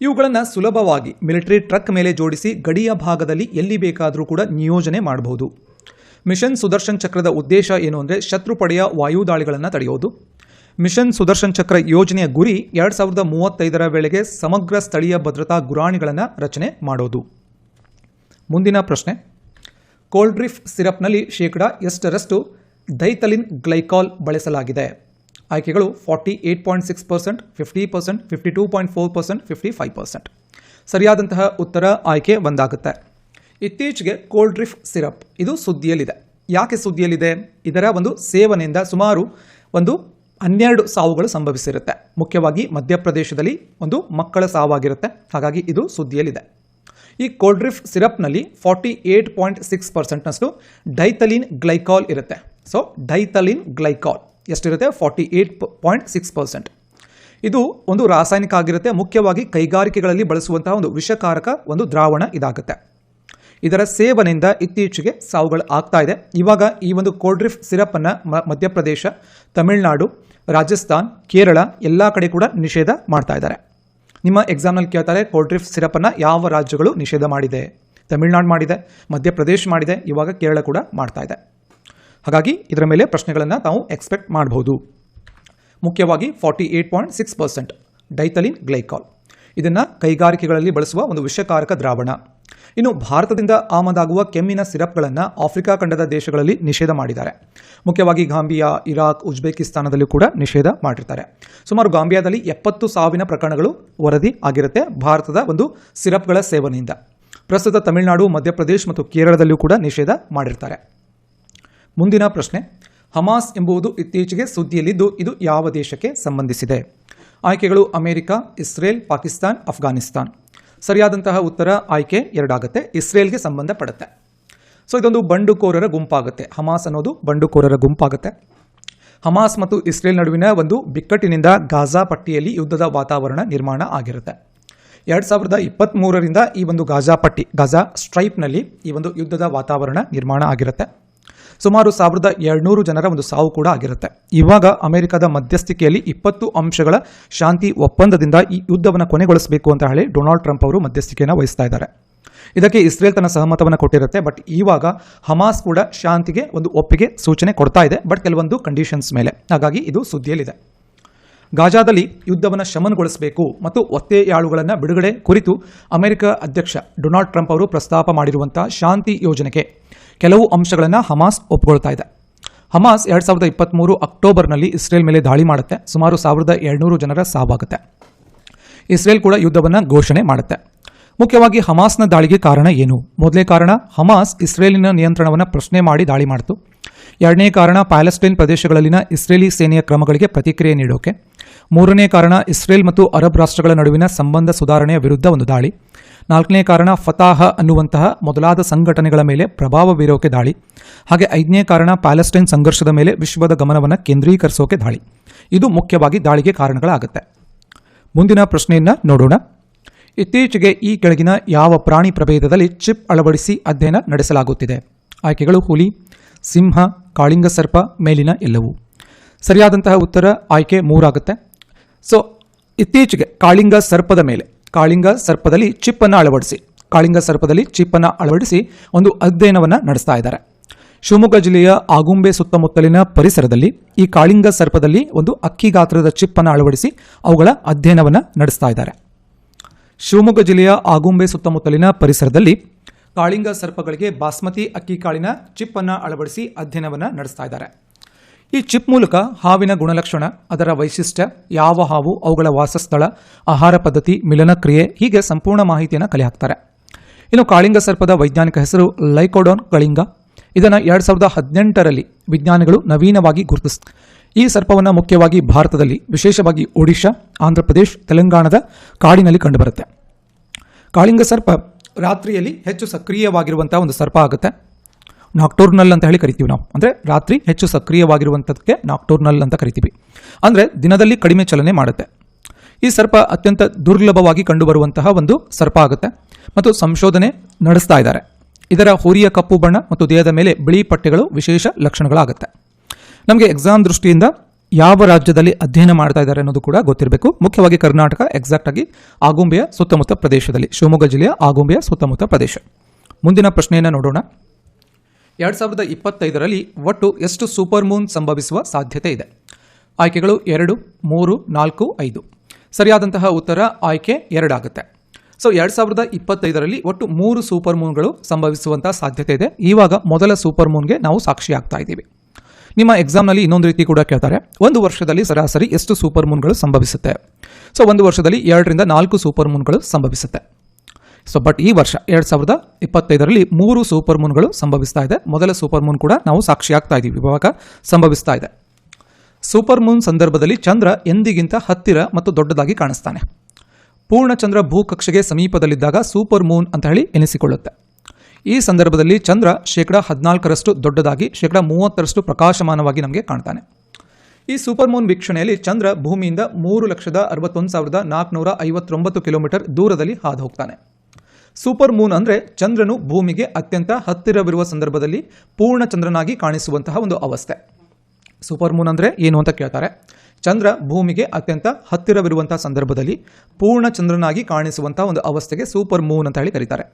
ಇವುಗಳನ್ನು ಸುಲಭವಾಗಿ ಮಿಲಿಟರಿ ಟ್ರಕ್ ಮೇಲೆ ಜೋಡಿಸಿ ಗಡಿಯ ಭಾಗದಲ್ಲಿ ಎಲ್ಲಿ ಬೇಕಾದರೂ ಕೂಡ ನಿಯೋಜನೆ ಮಾಡಬಹುದು. ಮಿಷನ್ ಸುದರ್ಶನ್ ಚಕ್ರದ ಉದ್ದೇಶ ಏನು ಅಂದರೆ ಶತ್ರು ಪಡೆಯ ವಾಯುದಾಳಿಗಳನ್ನು ತಡೆಯೋದು. ಮಿಷನ್ ಸುದರ್ಶನ್ ಚಕ್ರ ಯೋಜನೆಯ ಗುರಿ ಎರಡು ಸಾವಿರದ ಮೂವತ್ತೈದರ ವೇಳೆಗೆ ಸಮಗ್ರ ಸ್ಥಳೀಯ ಭದ್ರತಾ ಗುರಾಣಿಗಳನ್ನು ರಚನೆ ಮಾಡೋದು. ಮುಂದಿನ ಪ್ರಶ್ನೆ. ಕೋಲ್ಡ್ರಿಫ್ ಸಿರಪ್ನಲ್ಲಿ ಶೇಕಡ ಎಷ್ಟರಷ್ಟು ದೈತಲಿನ್ ಗ್ಲೈಕಾಲ್ ಬಳಸಲಾಗಿದೆ? ಆಯ್ಕೆಗಳು forty eight point six percent, fifty percent, fifty two point four percent, fifty five percent. ಸರಿಯಾದಂತಹ ಉತ್ತರ ಆಯ್ಕೆ ಒಂದಾಗುತ್ತೆ. ಇತ್ತೀಚೆಗೆ ಕೋಲ್ಡ್ರಿಫ್ ಸಿರಪ್, ಇದು ಸುದ್ದಿಯಲ್ಲಿದೆ. ಯಾಕೆ ಸುದ್ದಿಯಲ್ಲಿದೆ? ಇದರ ಒಂದು ಸೇವನೆಯಿಂದ ಸುಮಾರು ಒಂದು ಹನ್ನೆರಡು ಸಾವುಗಳು ಸಂಭವಿಸಿರುತ್ತೆ. ಮುಖ್ಯವಾಗಿ ಮಧ್ಯಪ್ರದೇಶದಲ್ಲಿ ಒಂದು ಮಕ್ಕಳ ಸಾವಾಗಿರುತ್ತೆ. ಹಾಗಾಗಿ ಇದು ಸುದ್ದಿಯಲ್ಲಿದೆ. ಈ ಕೋಲ್ಡ್ರಿಫ್ ಸಿರಪ್ನಲ್ಲಿ ಫಾರ್ಟಿ ಏಟ್ ಪಾಯಿಂಟ್ ಸಿಕ್ಸ್ ಪರ್ಸೆಂಟ್ನಷ್ಟು ಡೈಥಲಿನ್ ಗ್ಲೈಕಾಲ್ ಇರುತ್ತೆ. ಸೊ ಡೈಥಲಿನ್ ಗ್ಲೈಕಾಲ್ ಎಷ್ಟಿರುತ್ತೆ? Forty eight point six percent ಇದು ಒಂದು ರಾಸಾಯನಿಕ ಆಗಿರುತ್ತೆ. ಮುಖ್ಯವಾಗಿ ಕೈಗಾರಿಕೆಗಳಲ್ಲಿ ಬಳಸುವಂತಹ ಒಂದು ವಿಷಕಾರಕ ಒಂದು ದ್ರಾವಣ ಇದಾಗುತ್ತೆ. ಇದರ ಸೇವನೆಯಿಂದ ಇತ್ತೀಚೆಗೆ ಸಾವುಗಳು ಆಗ್ತಾ ಇದೆ. ಇವಾಗ ಈ ಒಂದು ಕೋಲ್ಡ್ರಿಫ್ ಸಿರಪನ್ನು ಮಧ್ಯಪ್ರದೇಶ, ತಮಿಳುನಾಡು ರಾಜಸ್ಥಾನ್, ಕೇರಳ ಎಲ್ಲ ಕಡೆ ಕೂಡ ನಿಷೇಧ ಮಾಡ್ತಾ ಇದ್ದಾರೆ. ನಿಮ್ಮ ಎಕ್ಸಾಮ್ನಲ್ಲಿ ಕೇಳ್ತಾರೆ ಕೋಲ್ಡ್ರಿಫ್ ಸಿರಪನ್ನು ಯಾವ ರಾಜ್ಯಗಳು ನಿಷೇಧ ಮಾಡಿದೆ? ತಮಿಳುನಾಡು ಮಾಡಿದೆ, ಮಧ್ಯಪ್ರದೇಶ ಮಾಡಿದೆ, ಇವಾಗ ಕೇರಳ ಕೂಡ ಮಾಡ್ತಾ ಇದೆ. ಹಾಗಾಗಿ ಇದರ ಮೇಲೆ ಪ್ರಶ್ನೆಗಳನ್ನು ತಾವು ಎಕ್ಸ್ಪೆಕ್ಟ್ ಮಾಡಬಹುದು ಮುಖ್ಯವಾಗಿ forty eight point six percent diethylene glycol. ಇದನ್ನು ಕೈಗಾರಿಕೆಗಳಲ್ಲಿ ಬಳಸುವ ಒಂದು ವಿಷಕಾರಕ ದ್ರಾವಣ. ಇನ್ನು ಭಾರತದಿಂದ ಆಮದಾಗುವ ಕೆಮ್ಮಿನ ಸಿರಪ್ಗಳನ್ನು ಆಫ್ರಿಕಾ ಖಂಡದ ದೇಶಗಳಲ್ಲಿ ನಿಷೇಧ ಮಾಡಿದ್ದಾರೆ. ಮುಖ್ಯವಾಗಿ ಗಾಂಬಿಯಾ, ಇರಾಕ್, ಉಜ್ಬೇಕಿಸ್ತಾನದಲ್ಲೂ ಕೂಡ ನಿಷೇಧ ಮಾಡಿರ್ತಾರೆ. ಸುಮಾರು ಗಾಂಬಿಯಾದಲ್ಲಿ ಎಪ್ಪತ್ತು ಸಾವಿನ ಪ್ರಕರಣಗಳು ವರದಿ ಆಗಿರುತ್ತೆ ಭಾರತದ ಒಂದು ಸಿರಪ್ಗಳ ಸೇವನೆಯಿಂದ. ಪ್ರಸ್ತುತ ತಮಿಳುನಾಡು, ಮಧ್ಯಪ್ರದೇಶ ಮತ್ತು ಕೇರಳದಲ್ಲೂ ಕೂಡ ನಿಷೇಧ ಮಾಡಿರ್ತಾರೆ. ಮುಂದಿನ ಪ್ರಶ್ನೆ. ಹಮಾಸ್ ಎಂಬುದು ಇತ್ತೀಚೆಗೆ ಸುದ್ದಿಯಲ್ಲಿದ್ದು ಇದು ಯಾವ ದೇಶಕ್ಕೆ ಸಂಬಂಧಿಸಿದೆ? ಆಯ್ಕೆಗಳು ಅಮೆರಿಕ, ಇಸ್ರೇಲ್, ಪಾಕಿಸ್ತಾನ್, ಅಫ್ಘಾನಿಸ್ತಾನ್. ಸರಿಯಾದಂತಹ ಉತ್ತರ ಆಯ್ಕೆ ಎರಡಾಗುತ್ತೆ. ಇಸ್ರೇಲ್ಗೆ ಸಂಬಂಧಪಡುತ್ತೆ. ಸೊ ಇದೊಂದು ಬಂಡುಕೋರರ ಗುಂಪಾಗುತ್ತೆ. ಹಮಾಸ್ ಅನ್ನೋದು ಬಂಡುಕೋರರ ಗುಂಪಾಗುತ್ತೆ. ಹಮಾಸ್ ಮತ್ತು ಇಸ್ರೇಲ್ ನಡುವಿನ ಒಂದು ಬಿಕ್ಕಟ್ಟಿನಿಂದ ಗಾಜಾ ಪಟ್ಟಿಯಲ್ಲಿ ಯುದ್ಧದ ವಾತಾವರಣ ನಿರ್ಮಾಣ ಆಗಿರುತ್ತೆ. ಎರಡು ಸಾವಿರದ ಇಪ್ಪತ್ತ್ಮೂರರಿಂದ ಈ ಒಂದು ಗಾಜಾ ಪಟ್ಟಿ, ಗಾಜಾ ಸ್ಟ್ರೈಪ್ನಲ್ಲಿ ಈ ಒಂದು ಯುದ್ಧದ ವಾತಾವರಣ ನಿರ್ಮಾಣ ಆಗಿರುತ್ತೆ. ಸುಮಾರು ಸಾವಿರದ ಎರಡುನೂರು ಜನರ ಒಂದು ಸಾವು ಕೂಡ ಆಗಿರುತ್ತೆ. ಇವಾಗ ಅಮೆರಿಕದ ಮಧ್ಯಸ್ಥಿಕೆಯಲ್ಲಿ ಇಪ್ಪತ್ತು ಅಂಶಗಳ ಶಾಂತಿ ಒಪ್ಪಂದದಿಂದ ಈ ಯುದ್ಧವನ್ನು ಕೊನೆಗೊಳಿಸಬೇಕು ಅಂತ ಹೇಳಿ ಡೊನಾಲ್ಡ್ ಟ್ರಂಪ್ ಅವರು ಮಧ್ಯಸ್ಥಿಕೆಯನ್ನು ವಹಿಸ್ತಾ ಇದ್ದಾರೆ. ಇದಕ್ಕೆ ಇಸ್ರೇಲ್ ತನ್ನ ಸಹಮತವನ್ನು ಕೊಟ್ಟಿರುತ್ತೆ, ಬಟ್ ಇವಾಗ ಹಮಾಸ್ ಕೂಡ ಶಾಂತಿಗೆ ಒಂದು ಒಪ್ಪಿಗೆ ಸೂಚನೆ ಕೊಡ್ತಾ ಇದೆ, ಬಟ್ ಕೆಲವೊಂದು ಕಂಡೀಷನ್ಸ್ ಮೇಲೆ. ಹಾಗಾಗಿ ಇದು ಸುದ್ದಿಯಲ್ಲಿದೆ. ಗಾಜಾದಲ್ಲಿ ಯುದ್ಧವನ್ನು ಶಮನಗೊಳಿಸಬೇಕು ಮತ್ತು ಒತ್ತೆಯಾಳುಗಳನ್ನು ಬಿಡುಗಡೆ ಕುರಿತು ಅಮೆರಿಕ ಅಧ್ಯಕ್ಷ ಡೊನಾಲ್ಡ್ ಟ್ರಂಪ್ ಅವರು ಪ್ರಸ್ತಾಪ ಮಾಡಿರುವಂತಹ ಶಾಂತಿ ಯೋಜನೆಗೆ ಕೆಲವು ಅಂಶಗಳನ್ನು ಹಮಾಸ್ ಒಪ್ಪಿಕೊಳ್ತಾ ಇದೆ. ಹಮಾಸ್ ಎರಡು ಸಾವಿರದ ಇಪ್ಪತ್ತ್ಮೂರು ಅಕ್ಟೋಬರ್ನಲ್ಲಿ ಇಸ್ರೇಲ್ ಮೇಲೆ ದಾಳಿ ಮಾಡುತ್ತೆ. ಸುಮಾರು ಸಾವಿರದ ಎರಡುನೂರು ಜನರ ಸಾವಾಗುತ್ತೆ. ಇಸ್ರೇಲ್ ಕೂಡ ಯುದ್ಧವನ್ನು ಘೋಷಣೆ ಮಾಡುತ್ತೆ. ಮುಖ್ಯವಾಗಿ ಹಮಾಸ್ನ ದಾಳಿಗೆ ಕಾರಣ ಏನು? ಮೊದಲೇ ಕಾರಣ, ಹಮಾಸ್ ಇಸ್ರೇಲಿನ ನಿಯಂತ್ರಣವನ್ನು ಪ್ರಶ್ನೆ ಮಾಡಿ ದಾಳಿ ಮಾಡಿತು. ಎರಡನೇ ಕಾರಣ ಪ್ಯಾಲೆಸ್ಟೈನ್ ಪ್ರದೇಶಗಳಲ್ಲಿನ ಇಸ್ರೇಲಿ ಸೇನೆಯ ಕ್ರಮಗಳಿಗೆ ಪ್ರತಿಕ್ರಿಯೆ ನೀಡೋಕೆ. ಮೂರನೇ ಕಾರಣ ಇಸ್ರೇಲ್ ಮತ್ತು ಅರಬ್ ರಾಷ್ಟ್ರಗಳ ನಡುವಿನ ಸಂಬಂಧ ಸುಧಾರಣೆಯ ವಿರುದ್ಧ ಒಂದು ದಾಳಿ. ನಾಲ್ಕನೇ ಕಾರಣ ಫತಾಹ ಅನ್ನುವಂತಹ ಮೊದಲಾದ ಸಂಘಟನೆಗಳ ಮೇಲೆ ಪ್ರಭಾವ ಬೀರೋಕೆ ದಾಳಿ. ಹಾಗೆ ಐದನೇ ಕಾರಣ ಪ್ಯಾಲೆಸ್ಟೈನ್ ಸಂಘರ್ಷದ ಮೇಲೆ ವಿಶ್ವದ ಗಮನವನ್ನು ಕೇಂದ್ರೀಕರಿಸೋಕೆ ದಾಳಿ. ಇದು ಮುಖ್ಯವಾಗಿ ದಾಳಿಗೆ ಕಾರಣಗಳಾಗುತ್ತೆ. ಮುಂದಿನ ಪ್ರಶ್ನೆಯನ್ನು ನೋಡೋಣ. ಇತ್ತೀಚೆಗೆ ಈ ಕೆಳಗಿನ ಯಾವ ಪ್ರಾಣಿ ಪ್ರಭೇದದಲ್ಲಿ ಚಿಪ್ ಅಳವಡಿಸಿ ಅಧ್ಯಯನ ನಡೆಸಲಾಗುತ್ತಿದೆ. ಆಯ್ಕೆಗಳು ಹುಲಿ ಸಿಂಹ, ಕಾಳಿಂಗ ಸರ್ಪ ಮೇಲಿನ ಎಲ್ಲವೂ. ಸರಿಯಾದಂತಹ ಉತ್ತರ ಆಯ್ಕೆ ಮೂರಾಗುತ್ತೆ. ಸೊ ಇತ್ತೀಚೆಗೆ ಕಾಳಿಂಗ ಸರ್ಪದ ಮೇಲೆ, ಕಾಳಿಂಗ ಸರ್ಪದಲ್ಲಿ ಚಿಪ್ಪನ್ನು ಅಳವಡಿಸಿ, ಕಾಳಿಂಗ ಸರ್ಪದಲ್ಲಿ ಚಿಪ್ಪನ್ನು ಅಳವಡಿಸಿ ಒಂದು ಅಧ್ಯಯನವನ್ನು ನಡೆಸ್ತಾ ಇದ್ದಾರೆ. ಶಿವಮೊಗ್ಗ ಜಿಲ್ಲೆಯ ಆಗುಂಬೆ ಸುತ್ತಮುತ್ತಲಿನ ಪರಿಸರದಲ್ಲಿ ಈ ಕಾಳಿಂಗ ಸರ್ಪದಲ್ಲಿ ಒಂದು ಅಕ್ಕಿ ಗಾತ್ರದ ಚಿಪ್ಪನ್ನು ಅಳವಡಿಸಿ ಅವುಗಳ ಅಧ್ಯಯನವನ್ನು ನಡೆಸ್ತಾ ಇದ್ದಾರೆ. ಶಿವಮೊಗ್ಗ ಜಿಲ್ಲೆಯ ಆಗುಂಬೆ ಸುತ್ತಮುತ್ತಲಿನ ಪರಿಸರದಲ್ಲಿ ಕಾಳಿಂಗ ಸರ್ಪಗಳಿಗೆ ಬಾಸ್ಮತಿ ಅಕ್ಕಿ ಕಾಳಿನ ಚಿಪ್ಪನ್ನು ಅಳವಡಿಸಿ ಅಧ್ಯಯನವನ್ನು ನಡೆಸ್ತಾ ಇದ್ದಾರೆ. ಈ ಚಿಪ್ ಮೂಲಕ ಹಾವಿನ ಗುಣಲಕ್ಷಣ, ಅದರ ವೈಶಿಷ್ಟ್ಯ, ಯಾವ ಹಾವು ಅವುಗಳ ವಾಸಸ್ಥಳ, ಆಹಾರ ಪದ್ಧತಿ, ಮಿಲನ ಕ್ರಿಯೆ ಹೀಗೆ ಸಂಪೂರ್ಣ ಮಾಹಿತಿಯನ್ನು ಕಲೆ ಹಾಕ್ತಾರೆ ಇನ್ನು ಕಾಳಿಂಗ ಸರ್ಪದ ವೈಜ್ಞಾನಿಕ ಹೆಸರು ಲೈಕೋಡೋನ್ ಕಳಿಂಗ. ಇದನ್ನು ಎರಡು ಸಾವಿರದ ಹದಿನೆಂಟರಲ್ಲಿ ವಿಜ್ಞಾನಿಗಳು ನವೀನವಾಗಿ ಗುರುತಿಸ್, ಈ ಸರ್ಪವನ್ನು ಮುಖ್ಯವಾಗಿ ಭಾರತದಲ್ಲಿ, ವಿಶೇಷವಾಗಿ ಒಡಿಶಾ, ಆಂಧ್ರಪ್ರದೇಶ್, ತೆಲಂಗಾಣದ ಕಾಡಿನಲ್ಲಿ ಕಂಡುಬರುತ್ತೆ. ಕಾಳಿಂಗ ಸರ್ಪ ರಾತ್ರಿಯಲ್ಲಿ ಹೆಚ್ಚು ಸಕ್ರಿಯವಾಗಿರುವಂಥ ಒಂದು ಸರ್ಪ ಆಗುತ್ತೆ. ನಾಕ್ಟೋರ್ನಲ್ ಅಂತ ಹೇಳಿ ಕರಿತೀವಿ ನಾವು. ಅಂದರೆ ರಾತ್ರಿ ಹೆಚ್ಚು ಸಕ್ರಿಯವಾಗಿರುವಂಥದ್ದಕ್ಕೆ ನಾಕ್ಟೋರ್ನಲ್ ಅಂತ ಕರಿತೀವಿ. ಅಂದರೆ ದಿನದಲ್ಲಿ ಕಡಿಮೆ ಚಲನೆ ಮಾಡುತ್ತೆ. ಈ ಸರ್ಪ ಅತ್ಯಂತ ದುರ್ಲಭವಾಗಿ ಕಂಡುಬರುವಂತಹ ಒಂದು ಸರ್ಪ ಆಗುತ್ತೆ. ಮತ್ತು ಸಂಶೋಧನೆ ನಡೆಸ್ತಾ ಇದ್ದಾರೆ. ಇದರ ಹುರಿಯ ಕಪ್ಪು ಬಣ್ಣ ಮತ್ತು ದೇಹದ ಮೇಲೆ ಬಿಳಿ ಪಟ್ಟೆಗಳು ವಿಶೇಷ ಲಕ್ಷಣಗಳಾಗುತ್ತೆ. ನಮಗೆ ಎಕ್ಸಾಮ್ ದೃಷ್ಟಿಯಿಂದ ಯಾವ ರಾಜ್ಯದಲ್ಲಿ ಅಧ್ಯಯನ ಮಾಡ್ತಾ ಇದ್ದಾರೆ ಅನ್ನೋದು ಕೂಡ ಗೊತ್ತಿರಬೇಕು. ಮುಖ್ಯವಾಗಿ ಕರ್ನಾಟಕ ಎಕ್ಸಾಕ್ಟ್ ಆಗಿ ಆಗುಂಬೆಯ ಸುತ್ತಮುತ್ತ ಪ್ರದೇಶದಲ್ಲಿ. ಶಿವಮೊಗ್ಗ ಜಿಲ್ಲೆಯ ಆಗುಂಬೆಯ ಸುತ್ತಮುತ್ತ ಪ್ರದೇಶ. ಮುಂದಿನ ಪ್ರಶ್ನೆಯನ್ನು ನೋಡೋಣ. ಎರಡು ಸಾವಿರದ ಇಪ್ಪತ್ತೈದರಲ್ಲಿ ಒಟ್ಟು ಎಷ್ಟು ಸೂಪರ್ ಮೂನ್ ಸಂಭವಿಸುವ ಸಾಧ್ಯತೆ ಇದೆ? ಆಯ್ಕೆಗಳು ಎರಡು, ಮೂರು, ನಾಲ್ಕು, ಐದು. ಸರಿಯಾದಂತಹ ಉತ್ತರ ಆಯ್ಕೆ ಎರಡಾಗುತ್ತೆ. ಸೊ ಎರಡು ಸಾವಿರದ ಇಪ್ಪತ್ತೈದರಲ್ಲಿ ಒಟ್ಟು ಮೂರು ಸೂಪರ್ ಮೂನ್ಗಳು ಸಂಭವಿಸುವಂತಹ ಸಾಧ್ಯತೆ ಇದೆ. ಇವಾಗ ಮೊದಲ ಸೂಪರ್ ಮೂನ್ಗೆ ನಾವು ಸಾಕ್ಷಿಯಾಗ್ತಾ ಇದ್ದೀವಿ. ನಿಮ್ಮ ಎಕ್ಸಾಮ್ನಲ್ಲಿ ಇನ್ನೊಂದು ರೀತಿ ಕೂಡ ಕೇಳ್ತಾರೆ, ಒಂದು ವರ್ಷದಲ್ಲಿ ಸರಾಸರಿ ಎಷ್ಟು ಸೂಪರ್ ಮೂನ್ಗಳು ಸಂಭವಿಸುತ್ತೆ? ಸೊ ಒಂದು ವರ್ಷದಲ್ಲಿ ಎರಡರಿಂದ ನಾಲ್ಕು ಸೂಪರ್ ಮೂನ್ಗಳು ಸಂಭವಿಸುತ್ತೆ. ಸೊ ಬಟ್ ಈ ವರ್ಷ ಎರಡು ಸಾವಿರದ ಇಪ್ಪತ್ತೈದರಲ್ಲಿ ಮೂರು ಸೂಪರ್ ಮೂನ್ಗಳು ಸಂಭವಿಸ್ತಾ ಇದೆ. ಮೊದಲ ಸೂಪರ್ ಮೂನ್ ಕೂಡ ನಾವು ಸಾಕ್ಷಿಯಾಗ್ತಾ ಇದ್ದೀವಿ ಇವಾಗ ಸಂಭವಿಸ್ತಾ ಇದೆ. ಸೂಪರ್ ಮೂನ್ ಸಂದರ್ಭದಲ್ಲಿ ಚಂದ್ರ ಎಂದಿಗಿಂತ ಹತ್ತಿರ ಮತ್ತು ದೊಡ್ಡದಾಗಿ ಕಾಣಿಸ್ತಾನೆ. ಪೂರ್ಣಚಂದ್ರ ಭೂಕಕ್ಷೆಗೆ ಸಮೀಪದಲ್ಲಿದ್ದಾಗ ಸೂಪರ್ ಮೂನ್ ಅಂತ ಹೇಳಿ ಎನಿಸಿಕೊಳ್ಳುತ್ತೆ. ಈ ಸಂದರ್ಭದಲ್ಲಿ ಚಂದ್ರ ಶೇಕಡ ಹದಿನಾಲ್ಕರಷ್ಟು ದೊಡ್ಡದಾಗಿ, ಶೇಕಡ ಮೂವತ್ತರಷ್ಟು ಪ್ರಕಾಶಮಾನವಾಗಿ ನಮಗೆ ಕಾಣ್ತಾನೆ. ಈ ಸೂಪರ್ ಮೂನ್ ವೀಕ್ಷಣೆಯಲ್ಲಿ ಚಂದ್ರ ಭೂಮಿಯಿಂದ ಮೂರು ಲಕ್ಷದ ಅರವತ್ತೊಂದು ಸಾವಿರದ ನಾಲ್ಕುನೂರ ಐವತ್ತೊಂಬತ್ತು ಕಿಲೋಮೀಟರ್ ದೂರದಲ್ಲಿ ಹಾದು ಹೋಗ್ತಾನೆ ಸೂಪರ್ ಮೂನ್ ಅಂದರೆ ಚಂದ್ರನು ಭೂಮಿಗೆ ಅತ್ಯಂತ ಹತ್ತಿರವಿರುವ ಸಂದರ್ಭದಲ್ಲಿ ಪೂರ್ಣ ಚಂದ್ರನಾಗಿ ಕಾಣಿಸುವಂತಹ ಒಂದು ಅವಸ್ಥೆ. ಸೂಪರ್ ಮೂನ್ ಅಂದರೆ ಏನು ಅಂತ ಕೇಳ್ತಾರೆ? ಚಂದ್ರ ಭೂಮಿಗೆ ಅತ್ಯಂತ ಹತ್ತಿರವಿರುವಂತಹ ಸಂದರ್ಭದಲ್ಲಿ ಪೂರ್ಣ ಚಂದ್ರನಾಗಿ ಕಾಣಿಸುವಂತಹ ಒಂದು ಅವಸ್ಥೆಗೆ ಸೂಪರ್ ಮೂನ್ ಅಂತ ಹೇಳಿ ಕರೀತಾರೆ.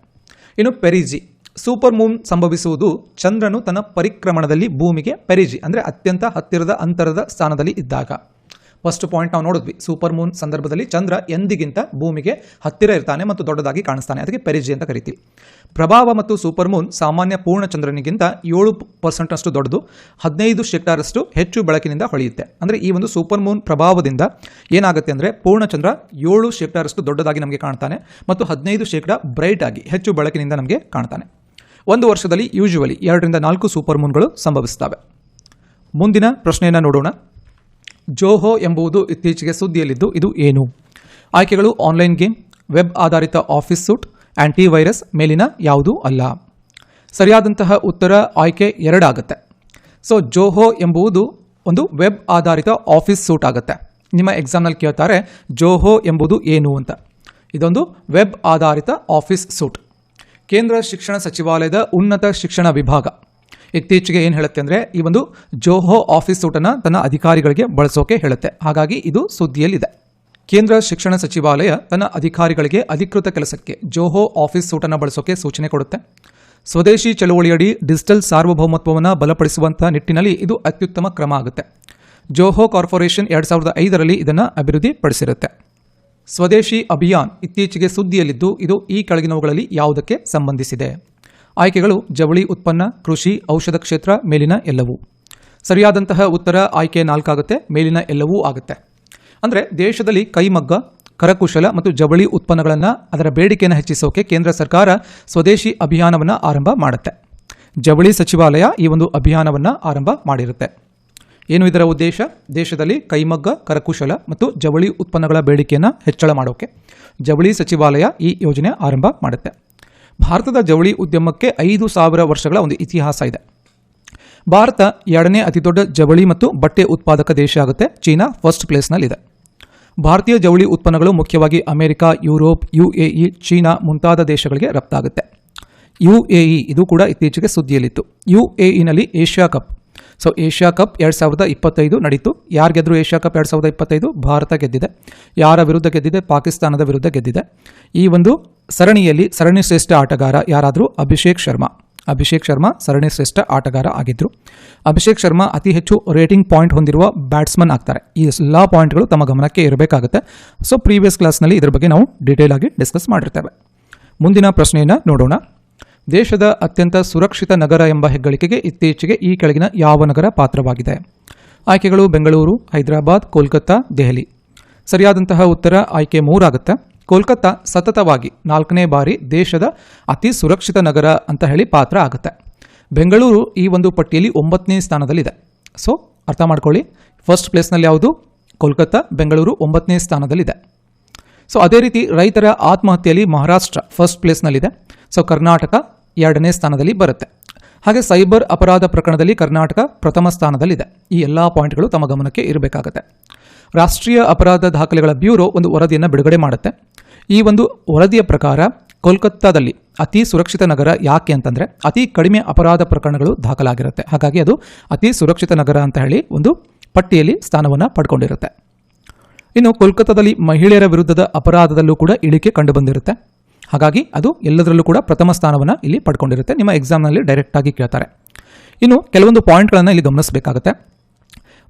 ಇನ್ನು ಪೆರಿಜಿ ಸೂಪರ್ ಮೂನ್ ಸಂಭವಿಸುವುದು ಚಂದ್ರನು ತನ್ನ ಪರಿಕ್ರಮಣದಲ್ಲಿ ಭೂಮಿಗೆ ಪರಿಜಿ ಅಂದರೆ ಅತ್ಯಂತ ಹತ್ತಿರದ ಅಂತರದ ಸ್ಥಾನದಲ್ಲಿ ಇದ್ದಾಗ. ಫಸ್ಟ್ ಪಾಯಿಂಟ್ ನಾವು ನೋಡಿದ್ವಿ, ಸೂಪರ್ ಮೂನ್ ಸಂದರ್ಭದಲ್ಲಿ ಚಂದ್ರ ಎಂದಿಗಿಂತ ಭೂಮಿಗೆ ಹತ್ತಿರ ಇರ್ತಾನೆ ಮತ್ತು ದೊಡ್ಡದಾಗಿ ಕಾಣಿಸ್ತಾನೆ, ಅದಕ್ಕೆ ಪೆರಿಜಿ ಅಂತ ಕರಿತೀವಿ. ಪ್ರಭಾವ ಮತ್ತು ಸೂಪರ್ ಮೂನ್ ಸಾಮಾನ್ಯ ಪೂರ್ಣ ಚಂದ್ರನಿಗಿಂತ ಏಳು ಪರ್ಸೆಂಟ್ನಷ್ಟು ದೊಡ್ಡದು, ಹದಿನೈದು ಶೇಕಡಾರಷ್ಟು ಹೆಚ್ಚು ಬೆಳಕಿನಿಂದ ಹೊಳೆಯುತ್ತೆ. ಅಂದರೆ ಈ ಒಂದು ಸೂಪರ್ ಮೂನ್ ಪ್ರಭಾವದಿಂದ ಏನಾಗುತ್ತೆ ಅಂದರೆ ಪೂರ್ಣಚಂದ್ರ ಏಳು ಶೇಕಡಾರಷ್ಟು ದೊಡ್ಡದಾಗಿ ನಮಗೆ ಕಾಣ್ತಾನೆ ಮತ್ತು ಹದಿನೈದು ಶೇಕಡ ಬ್ರೈಟ್ ಆಗಿ ಹೆಚ್ಚು ಬೆಳಕಿನಿಂದ ನಮಗೆ ಕಾಣ್ತಾನೆ. ಒಂದು ವರ್ಷದಲ್ಲಿ ಯೂಶುವಲಿ ಎರಡರಿಂದ ನಾಲ್ಕು ಸೂಪರ್ ಮೂನ್ಗಳು ಸಂಭವಿಸ್ತವೆ ಮುಂದಿನ ಪ್ರಶ್ನೆಯನ್ನು ನೋಡೋಣ. ಜೋಹೋ ಎಂಬುದು ಇತ್ತೀಚೆಗೆ ಸುದ್ದಿಯಲ್ಲಿದ್ದು ಇದು ಏನು? ಆಯ್ಕೆಗಳು ಆನ್ಲೈನ್ ಗೇಮ್ ವೆಬ್ ಆಧಾರಿತ ಆಫೀಸ್ ಸೂಟ್ ಆ್ಯಂಟಿ ವೈರಸ್ ಮೇಲಿನ ಯಾವುದೂ ಅಲ್ಲ. ಸರಿಯಾದಂತಹ ಉತ್ತರ ಆಯ್ಕೆ ಎರಡಾಗುತ್ತೆ. ಸೊ ಜೋಹೋ ಎಂಬುದು ಒಂದು ವೆಬ್ ಆಧಾರಿತ ಆಫೀಸ್ ಸೂಟ್ ಆಗುತ್ತೆ. ನಿಮ್ಮ ಎಕ್ಸಾಮ್ನಲ್ಲಿ ಕೇಳ್ತಾರೆ, ಜೋಹೋ ಎಂಬುದು ಏನು ಅಂತ. ಇದೊಂದು ವೆಬ್ ಆಧಾರಿತ ಆಫೀಸ್ ಸೂಟ್ ಕೇಂದ್ರ ಶಿಕ್ಷಣ ಸಚಿವಾಲಯದ ಉನ್ನತ ಶಿಕ್ಷಣ ವಿಭಾಗ. ಇತ್ತೀಚೆಗೆ ಏನು ಹೇಳುತ್ತೆ ಅಂದರೆ ಈ ಒಂದು ಜೋಹೋ ಆಫೀಸ್ ಸೂಟನ್ನು ತನ್ನ ಅಧಿಕಾರಿಗಳಿಗೆ ಬಳಸೋಕೆ ಹೇಳುತ್ತೆ. ಹಾಗಾಗಿ ಇದು ಸುದ್ದಿಯಲ್ಲಿದೆ. ಕೇಂದ್ರ ಶಿಕ್ಷಣ ಸಚಿವಾಲಯ ತನ್ನ ಅಧಿಕಾರಿಗಳಿಗೆ ಅಧಿಕೃತ ಕೆಲಸಕ್ಕೆ ಜೋಹೋ ಆಫೀಸ್ ಸೂಟನ್ನು ಬಳಸೋಕೆ ಸೂಚನೆ ಕೊಡುತ್ತೆ. ಸ್ವದೇಶಿ ಚಳುವಳಿಯಡಿ ಡಿಜಿಟಲ್ ಸಾರ್ವಭೌಮತ್ವವನ್ನು ಬಲಪಡಿಸುವಂಥ ನಿಟ್ಟಿನಲ್ಲಿ ಇದು ಅತ್ಯುತ್ತಮ ಕ್ರಮ ಆಗುತ್ತೆ. ಜೋಹೋ ಕಾರ್ಪೊರೇಷನ್ ಎರಡು ಸಾವಿರದ ಐದರಲ್ಲಿ ಇದನ್ನು ಅಭಿವೃದ್ಧಿಪಡಿಸಿರುತ್ತೆ. ಸ್ವದೇಶಿ ಅಭಿಯಾನ್ ಇತ್ತೀಚೆಗೆ ಸುದ್ದಿಯಲ್ಲಿದ್ದು, ಇದು ಈ ಕೆಳಗಿನವುಗಳಲ್ಲಿ ಯಾವುದಕ್ಕೆ ಸಂಬಂಧಿಸಿದೆ. ಆಯ್ಕೆಗಳು ಜವಳಿ ಉತ್ಪನ್ನ, ಕೃಷಿ, ಔಷಧ ಕ್ಷೇತ್ರ, ಮೇಲಿನ ಎಲ್ಲವೂ. ಸರಿಯಾದಂತಹ ಉತ್ತರ ಆಯ್ಕೆ ನಾಲ್ಕಾಗುತ್ತೆ, ಮೇಲಿನ ಎಲ್ಲವೂ ಆಗುತ್ತೆ. ಅಂದರೆ ದೇಶದಲ್ಲಿ ಕೈಮಗ್ಗ, ಕರಕುಶಲ ಮತ್ತು ಜವಳಿ ಉತ್ಪನ್ನಗಳನ್ನು ಅದರ ಬೇಡಿಕೆಯನ್ನು ಹೆಚ್ಚಿಸೋಕೆ ಕೇಂದ್ರ ಸರ್ಕಾರ ಸ್ವದೇಶಿ ಅಭಿಯಾನವನ್ನು ಆರಂಭ ಮಾಡುತ್ತೆ. ಜವಳಿ ಸಚಿವಾಲಯ ಈ ಒಂದು ಅಭಿಯಾನವನ್ನು ಆರಂಭ ಮಾಡಿರುತ್ತೆ. ಏನು ಇದರ ಉದ್ದೇಶ? ದೇಶದಲ್ಲಿ ಕೈಮಗ್ಗ, ಕರಕುಶಲ ಮತ್ತು ಜವಳಿ ಉತ್ಪನ್ನಗಳ ಬೇಡಿಕೆಯನ್ನು ಹೆಚ್ಚಳ ಮಾಡೋಕೆ ಜವಳಿ ಸಚಿವಾಲಯ ಈ ಯೋಜನೆ ಆರಂಭ ಮಾಡುತ್ತೆ. ಭಾರತದ ಜವಳಿ ಉದ್ಯಮಕ್ಕೆ ಐದು ಸಾವಿರ ವರ್ಷಗಳ ಒಂದು ಇತಿಹಾಸ ಇದೆ. ಭಾರತ ಎರಡನೇ ಅತಿದೊಡ್ಡ ಜವಳಿ ಮತ್ತು ಬಟ್ಟೆ ಉತ್ಪಾದಕ ದೇಶ ಆಗುತ್ತೆ. ಚೀನಾ ಫಸ್ಟ್ ಪ್ಲೇಸ್ನಲ್ಲಿದೆ ಭಾರತೀಯ ಜವಳಿ ಉತ್ಪನ್ನಗಳು ಮುಖ್ಯವಾಗಿ ಅಮೆರಿಕ, ಯುರೋಪ್, ಯುಎಇ, ಚೀನಾ ಮುಂತಾದ ದೇಶಗಳಿಗೆ ರಫ್ತಾಗುತ್ತೆ. ಯುಎಇ, ಇದು ಕೂಡ ಇತ್ತೀಚೆಗೆ ಸುದ್ದಿಯಲ್ಲಿತ್ತು. ಯುಎಇನಲ್ಲಿ Asia Cup. So Asia Cup ಎರಡು ಸಾವಿರದ ಇಪ್ಪತ್ತೈದು ನಡೀತು. ಯಾರು ಗೆದ್ದರು ಏಷ್ಯಾ ಕಪ್ ಎರಡು ಸಾವಿರದ ಇಪ್ಪತ್ತೈದು? ಭಾರತ ಗೆದ್ದಿದೆ. ಯಾರ ವಿರುದ್ಧ ಗೆದ್ದಿದೆ? ಪಾಕಿಸ್ತಾನದ ವಿರುದ್ಧ ಗೆದ್ದಿದೆ. ಈ ಒಂದು ಸರಣಿಯಲ್ಲಿ ಸರಣಿ ಶ್ರೇಷ್ಠ ಆಟಗಾರ ಯಾರಾದರೂ? ಅಭಿಷೇಕ್ ಶರ್ಮಾ. ಅಭಿಷೇಕ್ ಶರ್ಮಾ ಸರಣಿ ಶ್ರೇಷ್ಠ ಆಟಗಾರ ಆಗಿದ್ದರು ಅಭಿಷೇಕ್ ಶರ್ಮಾ ಅತಿ ಹೆಚ್ಚು ರೇಟಿಂಗ್ ಪಾಯಿಂಟ್ ಹೊಂದಿರುವ ಬ್ಯಾಟ್ಸ್ಮನ್ ಆಗ್ತಾರೆ. ಈ ಎಲ್ಲ ಪಾಯಿಂಟ್ಗಳು ತಮ್ಮ ಗಮನಕ್ಕೆ ಇರಬೇಕಾಗುತ್ತೆ. ಸೊ ಪ್ರೀವಿಯಸ್ ಕ್ಲಾಸ್ನಲ್ಲಿ ಇದ್ರ ಬಗ್ಗೆ ನಾವು ಡೀಟೇಲ್ ಆಗಿ ಡಿಸ್ಕಸ್ ಮಾಡಿರ್ತೇವೆ. ಮುಂದಿನ ಪ್ರಶ್ನೆಯನ್ನು ನೋಡೋಣ. ದೇಶದ ಅತ್ಯಂತ ಸುರಕ್ಷಿತ ನಗರ ಎಂಬ ಹೆಗ್ಗಳಿಕೆಗೆ ಇತ್ತೀಚೆಗೆ ಈ ಕೆಳಗಿನ ಯಾವ ನಗರ ಪಾತ್ರವಾಗಿದೆ? ಆಯ್ಕೆಗಳು ಬೆಂಗಳೂರು, ಹೈದರಾಬಾದ್, ಕೋಲ್ಕತ್ತಾ, ದೆಹಲಿ. ಸರಿಯಾದಂತಹ ಉತ್ತರ ಆಯ್ಕೆ ಮೂರಾಗುತ್ತೆ. ಕೋಲ್ಕತ್ತಾ ಸತತವಾಗಿ ನಾಲ್ಕನೇ ಬಾರಿ ದೇಶದ ಅತಿ ಸುರಕ್ಷಿತ ನಗರ ಅಂತ ಹೇಳಿ ಪಾತ್ರ ಆಗುತ್ತೆ. ಬೆಂಗಳೂರು ಈ ಒಂದು ಪಟ್ಟಿಯಲ್ಲಿ ಒಂಬತ್ತನೇ ಸ್ಥಾನದಲ್ಲಿದೆ. ಸೊ ಅರ್ಥ ಮಾಡ್ಕೊಳ್ಳಿ. ಫಸ್ಟ್ ಪ್ಲೇಸ್ನಲ್ಲಿ ಯಾವುದು? ಕೋಲ್ಕತ್ತಾ, ಬೆಂಗಳೂರು ಒಂಬತ್ತನೇ ಸ್ಥಾನದಲ್ಲಿದೆ. ಸೊ ಅದೇ ರೀತಿ ರೈತರ ಆತ್ಮಹತ್ಯೆಯಲ್ಲಿ ಮಹಾರಾಷ್ಟ್ರ ಫಸ್ಟ್ ಪ್ಲೇಸ್ನಲ್ಲಿದೆ ಸೊ ಕರ್ನಾಟಕ ಎರಡನೇ ಸ್ಥಾನದಲ್ಲಿ ಬರುತ್ತೆ. ಹಾಗೆ ಸೈಬರ್ ಅಪರಾಧ ಪ್ರಕರಣದಲ್ಲಿ ಕರ್ನಾಟಕ ಪ್ರಥಮ ಸ್ಥಾನದಲ್ಲಿದೆ. ಈ ಎಲ್ಲ ಪಾಯಿಂಟ್ಗಳು ತಮ್ಮ ಗಮನಕ್ಕೆ ಇರಬೇಕಾಗತ್ತೆ. ರಾಷ್ಟ್ರೀಯ ಅಪರಾಧ ದಾಖಲೆಗಳ ಬ್ಯೂರೋ ಒಂದು ವರದಿಯನ್ನು ಬಿಡುಗಡೆ ಮಾಡುತ್ತೆ. ಈ ಒಂದು ವರದಿಯ ಪ್ರಕಾರ ಕೋಲ್ಕತ್ತಾದಲ್ಲಿ ಅತಿ ಸುರಕ್ಷಿತ ನಗರ ಯಾಕೆ ಅಂತಂದರೆ ಅತಿ ಕಡಿಮೆ ಅಪರಾಧ ಪ್ರಕರಣಗಳು ದಾಖಲಾಗಿರುತ್ತೆ. ಹಾಗಾಗಿ ಅದು ಅತಿ ಸುರಕ್ಷಿತ ನಗರ ಅಂತ ಹೇಳಿ ಒಂದು ಪಟ್ಟಿಯಲ್ಲಿ ಸ್ಥಾನವನ್ನು ಪಡ್ಕೊಂಡಿರುತ್ತೆ. ಇನ್ನು ಕೋಲ್ಕತ್ತಾದಲ್ಲಿ ಮಹಿಳೆಯರ ವಿರುದ್ಧದ ಅಪರಾಧದಲ್ಲೂ ಕೂಡ ಇಳಿಕೆ ಕಂಡುಬಂದಿರುತ್ತೆ ಹಾಗಾಗಿ ಅದು ಎಲ್ಲದರಲ್ಲೂ ಕೂಡ ಪ್ರಥಮ ಸ್ಥಾನವನ್ನು ಇಲ್ಲಿ ಪಡ್ಕೊಂಡಿರುತ್ತೆ. ನಿಮ್ಮ ಎಕ್ಸಾಮ್ನಲ್ಲಿ ಡೈರೆಕ್ಟಾಗಿ ಕೇಳ್ತಾರೆ. ಇನ್ನು ಕೆಲವೊಂದು ಪಾಯಿಂಟ್ಗಳನ್ನು ಇಲ್ಲಿ ಗಮನಿಸಬೇಕಾಗುತ್ತೆ.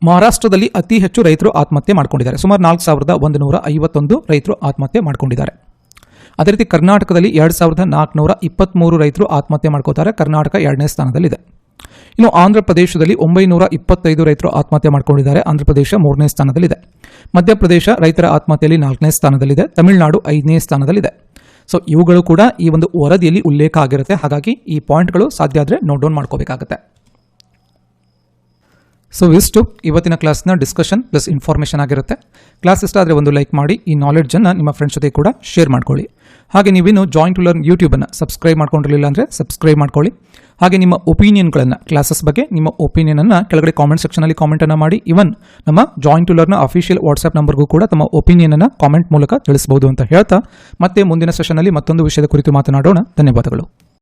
ಮಹಾರಾಷ್ಟ್ರದಲ್ಲಿ ಅತಿ ಹೆಚ್ಚು ರೈತರು ಆತ್ಮಹತ್ಯೆ ಮಾಡಿಕೊಂಡಿದ್ದಾರೆ. ಸುಮಾರು ನಾಲ್ಕು ಸಾವಿರದ ಒಂದು ನೂರ ಐವತ್ತೊಂದು ರೈತರು ಆತ್ಮಹತ್ಯೆ ಮಾಡ್ಕೊಂಡಿದ್ದಾರೆ. ಅದೇ ರೀತಿ ಕರ್ನಾಟಕದಲ್ಲಿ ಎರಡು ಸಾವಿರದ ನಾಲ್ಕುನೂರ ಇಪ್ಪತ್ತ್ಮೂರು ರೈತರು ಆತ್ಮಹತ್ಯೆ ಮಾಡ್ಕೋತಾರೆ. ಕರ್ನಾಟಕ ಎರಡನೇ ಸ್ಥಾನದಲ್ಲಿದೆ. ಇನ್ನು ಆಂಧ್ರ ಪ್ರದೇಶದಲ್ಲಿ ಒಂಬೈನೂರ ಇಪ್ಪತ್ತೈದು ರೈತರು ಆತ್ಮಹತ್ಯೆ ಮಾಡ್ಕೊಂಡಿದ್ದಾರೆ. ಆಂಧ್ರ ಪ್ರದೇಶ ಮೂರನೇ ಸ್ಥಾನದಲ್ಲಿದೆ. ಮಧ್ಯಪ್ರದೇಶ ರೈತರ ಆತ್ಮಹತ್ಯೆಯಲ್ಲಿ ನಾಲ್ಕನೇ ಸ್ಥಾನದಲ್ಲಿದೆ. ತಮಿಳುನಾಡು ಐದನೇ ಸ್ಥಾನದಲ್ಲಿದೆ. ಸೊ ಇವುಗಳು ಕೂಡ ಈ ಒಂದು ವರದಿಯಲ್ಲಿ ಉಲ್ಲೇಖ ಆಗಿರುತ್ತೆ. ಹಾಗಾಗಿ ಈ ಪಾಯಿಂಟ್ಗಳು ಸಾಧ್ಯ ಆದರೆ ನೋಟ್ ಡೌನ್ ಮಾಡ್ಕೋಬೇಕಾಗುತ್ತೆ. ಸೊ ಇಷ್ಟು ಇವತ್ತಿನ ಕ್ಲಾಸ್ನ ಡಿಸ್ಕಷನ್ ಪ್ಲಸ್ ಇನ್ಫಾರ್ಮೇಷನ್ ಆಗಿರುತ್ತೆ. ಕ್ಲಾಸ್ ಇಷ್ಟ ಆದರೆ ಒಂದು ಲೈಕ್ ಮಾಡಿ, ಈ ನಾಲೆಡ್ಜನ್ನು ನಿಮ್ಮ ಫ್ರೆಂಡ್ಸ್ ಜೊತೆ ಕೂಡ ಶೇರ್ ಮಾಡ್ಕೊಳ್ಳಿ. ಹಾಗೆ ನೀವಿನ್ನು ಜಾಯಿಂಟ್ ಟು ಲರ್ನ್ ಯೂಟ್ಯೂಬನ್ನು ಸಬ್ಸ್ಕ್ರೈಬ್ ಮಾಡ್ಕೊಂಡಿರಲಿಲ್ಲ ಅಂದರೆ ಸಬ್ಸ್ಕ್ರೈಬ್ ಮಾಡ್ಕೊಳ್ಳಿ. ಹಾಗೆ ನಿಮ್ಮ ಒಪಿನಿಯನ್ಗಳನ್ನು ಕ್ಲಾಸಸ್ ಬಗ್ಗೆ ನಿಮ್ಮ ಒಪಿನಿಯನನ್ನು ಕೆಳಗಡೆ ಕಾಮೆಂಟ್ ಸೆಕ್ಷನಲ್ಲಿ ಕಾಮೆಂಟನ್ನು ಮಾಡಿ. ಇವನ್ ನಮ್ಮ join to learn official WhatsApp ನಂಬರ್ಗೂ ಕೂಡ ತಮ್ಮ ಒಪಿನಿಯನನ್ನು ಕಾಮೆಂಟ್ ಮೂಲಕ ತಿಳಿಸಬಹುದು ಅಂತ ಹೇಳ್ತಾ, ಮತ್ತೆ ಮುಂದಿನ ಸೆಷನಲ್ಲಿ ಮತ್ತೊಂದು ವಿಷಯದ ಕುರಿತು ಮಾತನಾಡೋಣ. ಧನ್ಯವಾದಗಳು.